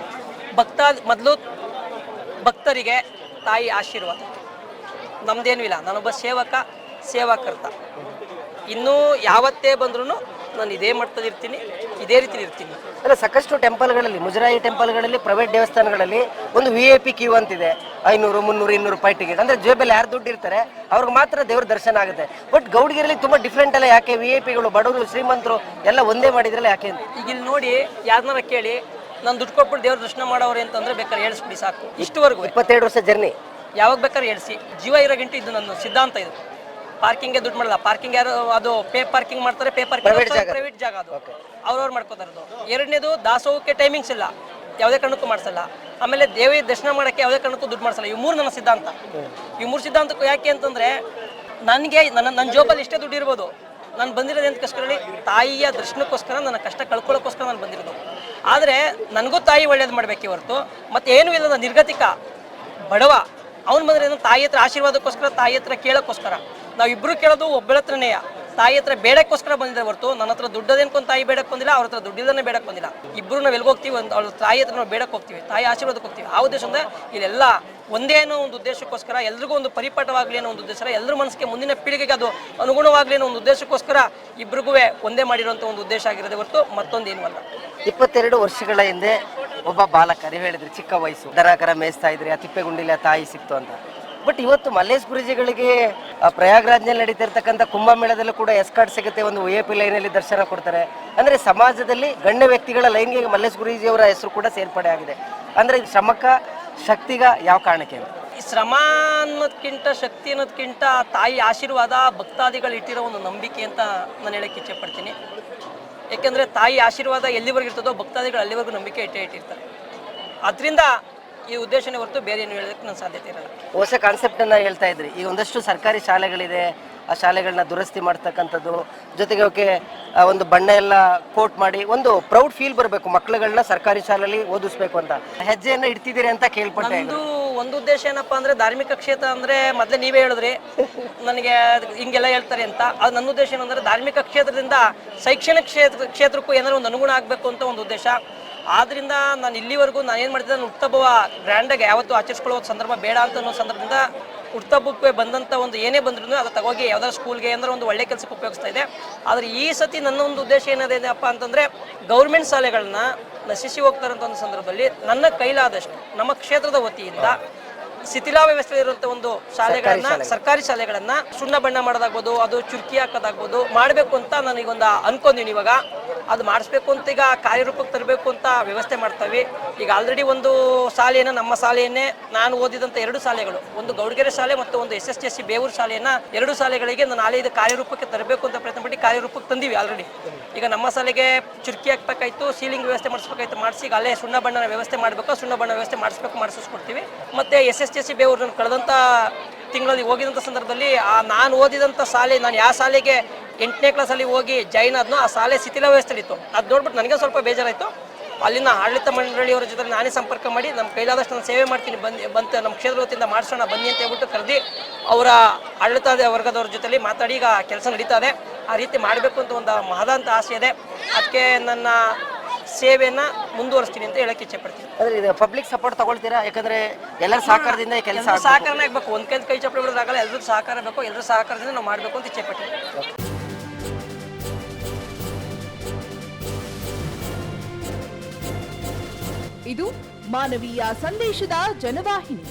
ಭಕ್ತ ಮೊದಲು ಭಕ್ತರಿಗೆ ತಾಯಿ ಆಶೀರ್ವಾದ. ನಮ್ದೇನೂ ಇಲ್ಲ. ನಾನೊಬ್ಬ ಸೇವಕ ಸೇವಾಕರ್ತ. ಇನ್ನೂ ಯಾವತ್ತೇ ಬಂದ್ರೂ ನಾನು ಇದೇ ಮಟ್ಟದಲ್ಲಿ ಇರ್ತೀನಿ ಇದೇ ರೀತಿ ಇರ್ತೀನಿ. ಅಲ್ಲ ಸಾಕಷ್ಟು ಟೆಂಪಲ್ಗಳಲ್ಲಿ ಮುಜರಾಯಿ ಟೆಂಪಲ್ಗಳಲ್ಲಿ ಪ್ರೈವೇಟ್ ದೇವಸ್ಥಾನಗಳಲ್ಲಿ ಒಂದು ವಿ ಐ ಪಿ ಕ್ಯೂ ಅಂತಿದೆ. ಐನೂರು ಮುನ್ನೂರು ಇನ್ನೂರು ರೂಪಾಯಿ ಟಿಕೆಟ್ ಅಂದ್ರೆ ಜೇಬಲ್ಲಿ ಯಾರು ದುಡ್ಡು ಇರ್ತಾರೆ ಅವ್ರಿಗೆ ಮಾತ್ರ ದೇವ್ರ ದರ್ಶನ ಆಗುತ್ತೆ. ಬಟ್ ಗೌಡಗಿರಲ್ಲಿ ತುಂಬಾ ಡಿಫ್ರೆಂಟ್ ಅಲ್ಲ ಯಾಕೆ ವಿ ಐ ಪಿಗಳು ಬಡವರು ಶ್ರೀಮಂತರು ಎಲ್ಲ ಒಂದೇ ಮಾಡಿದ್ರಲ್ಲ ಯಾಕೆ ಈಗ ಇಲ್ಲಿ ನೋಡಿ ಯಾರನ್ನಾರ ಕೇಳಿ ನಾನು ದುಡ್ಡು ಕೊಟ್ಬಿಟ್ಟು ದೇವ್ರ ದರ್ಶನ ಮಾಡೋರು ಅಂತಂದ್ರೆ ಬೇಕಾದ್ರೆ ಹೇಳಿಸ್ಬಿಡಿ ಸಾಕು. ಇಷ್ಟುವರೆಗೂ ಇಪ್ಪತ್ತೆರಡು ವರ್ಷ ಜರ್ನಿ ಯಾವಾಗ ಬೇಕಾದ್ರೆ ಹೇಳಿಸಿ ಜೀವ ಇರೋ ಗಂಟೆ ಇದು ನನ್ನ ಸಿದ್ಧಾಂತ ಇದು. ಪಾರ್ಕಿಂಗ್ಗೆ ದುಡ್ಡು ಮಾಡಲ್ಲ. ಪಾರ್ಕಿಂಗ್ ಯಾರು ಅದು ಪೇ ಪಾರ್ಕಿಂಗ್ ಮಾಡ್ತಾರೆ ಪೇ ಪಾರ್ಕಿಂಗ್ ಪ್ರೈವೇಟ್ ಜಾಗ. ಅದು. ಅವ್ರವ್ರು ಮಾಡ್ಕೋತಾರೆ ಅದು ಎರಡನೇದು ದಾಸೋಹಕ್ಕೆ ಟೈಮಿಂಗ್ಸ್ ಇಲ್ಲ. ಯಾವುದೇ ಕಾರಣಕ್ಕೂ ಮಾಡಿಸಲ್ಲ. ಆಮೇಲೆ ದೇವಿ ದರ್ಶನ ಮಾಡೋಕ್ಕೆ ಯಾವುದೇ ಕಾರಣಕ್ಕೂ ದುಡ್ಡು ಮಾಡಿಸಲ್ಲ. ಈ ಮೂರು ನನ್ನ ಸಿದ್ಧಾಂತ. ಈ ಮೂರು ಸಿದ್ಧಾಂತಕ್ಕೂ ಯಾಕೆ ಅಂತಂದರೆ ನನಗೆ ನನ್ನ ನನ್ನ ಜೋಬಲ್ಲಿ ಇಷ್ಟೇ ದುಡ್ಡು ಇರ್ಬೋದು. ನಾನು ಬಂದಿರೋದು ಎಂತಕ್ಕೋಸ್ಕರ ಹೇಳಿ ತಾಯಿಯ ದರ್ಶನಕ್ಕೋಸ್ಕರ ನನ್ನ ಕಷ್ಟ ಕಳ್ಕೊಳ್ಳೋಕ್ಕೋಸ್ಕರ ನಾನು ಬಂದಿರೋದು. ಆದರೆ ನನಗೂ ತಾಯಿ ಒಳ್ಳೇದು ಮಾಡಬೇಕೇ ಹೊರತು ಮತ್ತು ಏನೂ ಇಲ್ಲದ ನಿರ್ಗತಿಕ ಬಡವ ಅವ್ನು ಬಂದ್ರೆ ಏನು ತಾಯಿ ಹತ್ರ ಆಶೀರ್ವಾದಕ್ಕೋಸ್ಕರ ತಾಯಿ ಹತ್ರ ಕೇಳೋಕ್ಕೋಸ್ಕರ. ನಾವಿಬ್ರು ಕೇಳೋದು ಒಬ್ಬಳ ಹತ್ರನೇ. ತಾಯಿ ಹತ್ರ ಬೇಡಕ್ಕೋಸ್ಕರ ಬಂದಿದ್ರೆ ಹೊರತು. ನನ್ನ ಹತ್ರ ದುಡ್ಡದೇನ್ಕೊಂಡು ತಾಯಿ ಬೇಡಕ್ಕೆ ಬಂದಿಲ್ಲ, ಅವ್ರ ಹತ್ರ ದುಡ್ಡಿಲ್ಲದೇ ಬೇಡಕ್ಕೆ ಬಂದಿಲ್ಲ. ಇಬ್ರು ನಾವು ಎಲ್ಲಿಗೆ ಹೋಗ್ತೀವಿ ಒಂದು ಅವ್ರ ತಾಯಿ ಹತ್ರ ನಾವು ಬೇಡಕ್ಕೆ ಹೋಗ್ತೀವಿ. ತಾಯಿ ಆಶೀರ್ವಾದಕ್ಕೆ ಹೋಗ್ತೀವಿ. ಆ ಉದ್ದೇಶದಿಂದ ಇಲ್ಲೆಲ್ಲ ಒಂದೇ ಅನ್ನೋ ಒಂದು ಉದ್ದೇಶಕ್ಕೋಸ್ಕರ, ಎಲ್ರಿಗೂ ಒಂದು ಪರಿಪಾಠವಾಗಲಿ ಅನ್ನೋ ಒಂದು ಉದ್ದೇಶ ಎಲ್ಲರ ಮನಸ್ಸಿಗೆ ಮುಂದಿನ ಪೀಳಿಗೆಗೆ ಅದು ಅನುಗುಣವಾಗಲಿ ಅನ್ನೋ ಒಂದು ಉದ್ದೇಶಕ್ಕೋಸ್ಕರ ಇಬ್ರಿಗೂ ಒಂದೇ ಮಾಡಿರುವಂಥ ಒಂದು ಉದ್ದೇಶ ಆಗಿರೋದೇ ಹೊರತು ಮತ್ತೊಂದೇನು ಅಲ್ಲ. ಇಪ್ಪತ್ತೆರಡು ವರ್ಷಗಳ ಹಿಂದೆ ಒಬ್ಬ ಬಾಲಕರು ಹೇಳಿದ್ರು ಚಿಕ್ಕ ವಯಸ್ಸು. ದರಾಕರ ಕರ ಮೇಯಿಸ್ತಾ ಇದ್ರಿ, ಆ ತಿಪ್ಪೆಗುಂಡಿಲಿ ತಾಯಿ ಸಿಕ್ತು ಅಂತ. ಬಟ್ ಇವತ್ತು ಮಲ್ಲೇಶ್ ಗುರುಜಿಗಳಿಗೆ ಪ್ರಯಾಗ್ರಾಜ್ನಲ್ಲಿ ನಡೀತಾ ಇರ್ತಕ್ಕಂಥ ಕುಂಭಮೇಳದಲ್ಲೂ ಕೂಡ ಎಸ್ಕಾರ್ಟ್ ಸಿಗುತ್ತೆ ಒಂದು ಐ ಪಿ ಲೈನಲ್ಲಿ ದರ್ಶನ ಕೊಡ್ತಾರೆ. ಅಂದ್ರೆ ಸಮಾಜದಲ್ಲಿ ಗಣ್ಯ ವ್ಯಕ್ತಿಗಳ ಲೈನ್ಗೆ ಮಲ್ಲೇಶ್ ಗುರೂಜಿ ಅವರ ಹೆಸರು ಕೂಡ ಸೇರ್ಪಡೆ ಆಗಿದೆ. ಅಂದ್ರೆ ಶ್ರಮಕ್ಕ ಶಕ್ತಿಗ ಯಾವ ಕಾರಣಕ್ಕೆ ಶ್ರಮ ಅನ್ನೋದಕ್ಕಿಂತ ಶಕ್ತಿ ಅನ್ನೋದಕ್ಕಿಂತ ತಾಯಿ ಆಶೀರ್ವಾದ, ಭಕ್ತಾದಿಗಳು ಇಟ್ಟಿರೋ ಒಂದು ನಂಬಿಕೆ ಅಂತ ನಾನು ಹೇಳಕ್ಕೆ ಇಚ್ಛೆ ಪಡ್ತೀನಿ ಯಾಕೆಂದರೆ ತಾಯಿ ಆಶೀರ್ವಾದ ಎಲ್ಲಿವರೆಗೂ ಇರ್ತದೋ, ಭಕ್ತಾದಿಗಳು ಅಲ್ಲಿವರೆಗೂ ನಂಬಿಕೆ ಇಟ್ಟೇ ಇಟ್ಟಿರ್ತಾರೆ. ಅದರಿಂದ ಈ ಉದ್ದೇಶನೇ ಹೊರತು ಬೇರೆ ಏನು ಹೇಳೋದಕ್ಕೆ ನನ್ನ ಸಾಧ್ಯತೆ ಇರಲ್ಲ. ಹೊಸ ಕಾನ್ಸೆಪ್ಟ್ ಅನ್ನ ಹೇಳ್ತಾ ಇದ್ರಿ. ಈಗ ಒಂದಷ್ಟು ಸರ್ಕಾರಿ ಶಾಲೆಗಳಿದೆ. ಆ ಶಾಲೆಗಳನ್ನ ದುರಸ್ತಿ ಮಾಡ್ತಕ್ಕಂಥದ್ದು. ಜೊತೆಗೆ ಅವಕ್ಕೆ ಒಂದು ಬಣ್ಣ ಎಲ್ಲ ಕೋಟ್ ಮಾಡಿ ಒಂದು ಪ್ರೌಡ್ ಫೀಲ್ ಬರಬೇಕು. ಮಕ್ಕಳುಗಳನ್ನ ಸರ್ಕಾರಿ ಶಾಲೆಯಲ್ಲಿ ಓದಿಸ್ಬೇಕು ಅಂತ. ಹೆಜ್ಜೆಯನ್ನ ಇಡ್ತಿದ್ದೀರಿ ಅಂತ ಕೇಳ್ಪಟ್ಟೆ ಒಂದು ಒಂದು ಉದ್ದೇಶ ಏನಪ್ಪಾ ಅಂದ್ರೆ ಧಾರ್ಮಿಕ ಕ್ಷೇತ್ರ ಅಂದ್ರೆ ಮೊದಲೇ ನೀವೇ ಹೇಳಿದ್ರಿ. ನನಗೆ ಹಿಂಗೆಲ್ಲ ಹೇಳ್ತಾರೆ ಅಂತ. ಅದು ನನ್ನ ಉದ್ದೇಶ ಏನಂದ್ರೆ ಧಾರ್ಮಿಕ ಕ್ಷೇತ್ರದಿಂದ ಶೈಕ್ಷಣಿಕ ಕ್ಷೇತ್ರ ಕ್ಷೇತ್ರಕ್ಕೂ ಏನಾದ್ರು ಒಂದು ಅನುಗುಣ ಆಗಬೇಕು ಅಂತ ಒಂದು ಉದ್ದೇಶ. ಆದ್ರಿಂದ ನಾನು ಇಲ್ಲಿವರೆಗೂ ನಾನು ಏನು ಮಾಡ್ತಿದ್ದೆ, ನಾನು ಹುಟ್ಟಹಬ್ಬವ ಗ್ರ್ಯಾಂಡಾಗಿ ಯಾವತ್ತೂ ಆಚರಿಸ್ಕೊಳ್ಳೋ ಸಂದರ್ಭ ಬೇಡ ಅಂತ ಅನ್ನೋ ಸಂದರ್ಭದಿಂದ ಹುಟ್ಟಹಬ್ಬಕ್ಕೆ ಬಂದಂಥ ಒಂದು ಏನೇ ಬಂದ್ರೂ ಅದು ತಗೋಗಿ ಯಾವ್ದಾದ್ರು ಸ್ಕೂಲ್ಗೆ ಅಂದ್ರೆ ಒಂದು ಒಳ್ಳೆ ಕೆಲಸಕ್ಕೆ ಉಪಯೋಗಿಸ್ತಾ ಇದೆ ಆದರೆ ಈ ಸತಿ ನನ್ನ ಒಂದು ಉದ್ದೇಶ ಏನಿದೆ ಅಪ್ಪ ಅಂತಂದರೆ ಗೌರ್ಮೆಂಟ್ ಶಾಲೆಗಳನ್ನ ನಶಿಸಿ ಹೋಗ್ತಾರಂಥ ಒಂದು ಸಂದರ್ಭದಲ್ಲಿ ನನ್ನ ಕೈಲಾದಷ್ಟು ನಮ್ಮ ಕ್ಷೇತ್ರದ ವತಿಯಿಂದ ಶಿಥಿಲಾ ವ್ಯವಸ್ಥೆಯಲ್ಲಿರುವಂಥ ಒಂದು ಶಾಲೆಗಳನ್ನ ಸರ್ಕಾರಿ ಶಾಲೆಗಳನ್ನ ಸುಣ್ಣ ಬಣ್ಣ ಮಾಡೋದಾಗ್ಬೋದು ಅದು ಚುರ್ಕಿ ಹಾಕೋದಾಗ್ಬೋದು ಮಾಡಬೇಕು ಅಂತ ನನಗೊಂದು ಅನ್ಕೊಂಡಿನಿ ಇವಾಗ. ಅದು ಮಾಡಿಸ್ಬೇಕು ಅಂತ ಈಗ ಕಾರ್ಯರೂಪಕ್ಕೆ ತರಬೇಕು ಅಂತ ವ್ಯವಸ್ಥೆ ಮಾಡ್ತಾವೆ. ಈಗ ಆಲ್ರೆಡಿ ಒಂದು ಶಾಲೆಯನ್ನು ನಮ್ಮ ಶಾಲೆಯನ್ನೇ ನಾನು ಓದಿದಂಥ ಎರಡು ಶಾಲೆಗಳು ಒಂದು ಗೌಡಗೆರೆ ಶಾಲೆ ಮತ್ತು ಒಂದು S S T S C Bevur ಶಾಲೆಯನ್ನ ಎರಡು ಶಾಲೆಗಳಿಗೆ ನಾನು ನಾಳೆ ಇದು ಕಾರ್ಯರೂಪಕ್ಕೆ ತರಬೇಕು ಅಂತ ಪ್ರಯತ್ನ ಪಟ್ಟು ಕಾರ್ಯರೂಪಕ್ಕೆ ತಂದೀವಿ ಆಲ್ರೆಡಿ ಈಗ ನಮ್ಮ ಶಾಲೆಗೆ ಚುರುಕಿ ಹಾಕ್ಬೇಕಾಯ್ತು ಸೀಲಿಂಗ್ ವ್ಯವಸ್ಥೆ ಮಾಡಿಸ್ಬೇಕಾಯ್ತು ಮಾಡಿಸಿ ಈಗ ಅಲ್ಲೇ ಸುಣ್ಣ ಬಣ್ಣನ ವ್ಯವಸ್ಥೆ ಮಾಡಬೇಕು ಸುಣ್ಣ ಬಣ್ಣ ವ್ಯವಸ್ಥೆ ಮಾಡಿಸ್ಬೇಕು ಮಾಡಿಸ್ಕೊಡ್ತೀವಿ. ಮತ್ತು S S T C Bevur ನಾನು ಕಳೆದಂಥ ತಿಂಗಳಲ್ಲಿ ಹೋಗಿದಂಥ ಸಂದರ್ಭದಲ್ಲಿ, ಆ ನಾನು ಓದಿದಂಥ ಶಾಲೆ, ನಾನು ಯಾವ ಶಾಲೆಗೆ ಎಂಟನೇ ಕ್ಲಾಸಲ್ಲಿ ಹೋಗಿ ಜಾಯಿನ್ ಆದ್ನೋ ಆ ಶಾಲೆ ಶಿಥಿಲ ವ್ಯವಸ್ಥೆಲಿತ್ತು ಅದು ನೋಡ್ಬಿಟ್ಟು ನನಗೆ ಸ್ವಲ್ಪ ಬೇಜಾರಾಯಿತು. ಅಲ್ಲಿನ ಆಡಳಿತ ಮಂಡಳಿಯವರ ಜೊತೆ ನಾನೇ ಸಂಪರ್ಕ ಮಾಡಿ ನಮ್ಮ ಕೈಲಾದಷ್ಟು ನಾನು ಸೇವೆ ಮಾಡ್ತೀನಿ, ಬಂದು, ಬಂತು ನಮ್ಮ ಕ್ಷೇತ್ರ ವತಿಯಿಂದ ಮಾಡಿಸೋಣ, ಬನ್ನಿ ಅಂತ ಹೇಳ್ಬಿಟ್ಟು ಕರೆದಿ ಅವರ ಆಡಳಿತ ವರ್ಗದವ್ರ ಜೊತೆಲಿ ಮಾತಾಡಿ ಈಗ ಕೆಲಸ ನಡೀತಾ ಇದೆ. ಆ ರೀತಿ ಮಾಡಬೇಕು ಅಂತ ಒಂದು ಮಹದಾಂತ ಆಸೆ ಇದೆ. ಅದಕ್ಕೆ ನನ್ನ ಸೇವೆಯನ್ನು ಮುಂದುವರಿಸ್ತೀನಿ ಅಂತ ಹೇಳಕ್ಕೆ ಇಚ್ಛೆ ಪಡ್ತೀನಿ ಅಂದ್ರೆ ಇದು ಪಬ್ಲಿಕ್ ಸಪೋರ್ಟ್ ತಗೊಳ್ತೀರಾ? ಯಾಕಂದ್ರೆ ಎಲ್ಲರ ಸಹಕಾರದಿಂದ ಈ ಕೆಲಸ ಎಲ್ಲರೂ ಸಹಕಾರನೇ ಆಗಬೇಕು. ಒಂದು ಕೈ ಕೈ ಚಪ್ಪಲಿ ಬಿಡೋದಾಗಲ್ಲ ಎಲ್ಲರೂ ಸಹಕಾರ ಬೇಕು ಎಲ್ಲರೂ ಸಹಕಾರದಿಂದ ನಾವು ಮಾಡಬೇಕು ಅಂತ ಇಚ್ಛೆ ಪಡ್ತೀನಿ ಇದು ಮಾನವೀಯ ಸಂದೇಶದ ಜನವಾಹಿನಿ.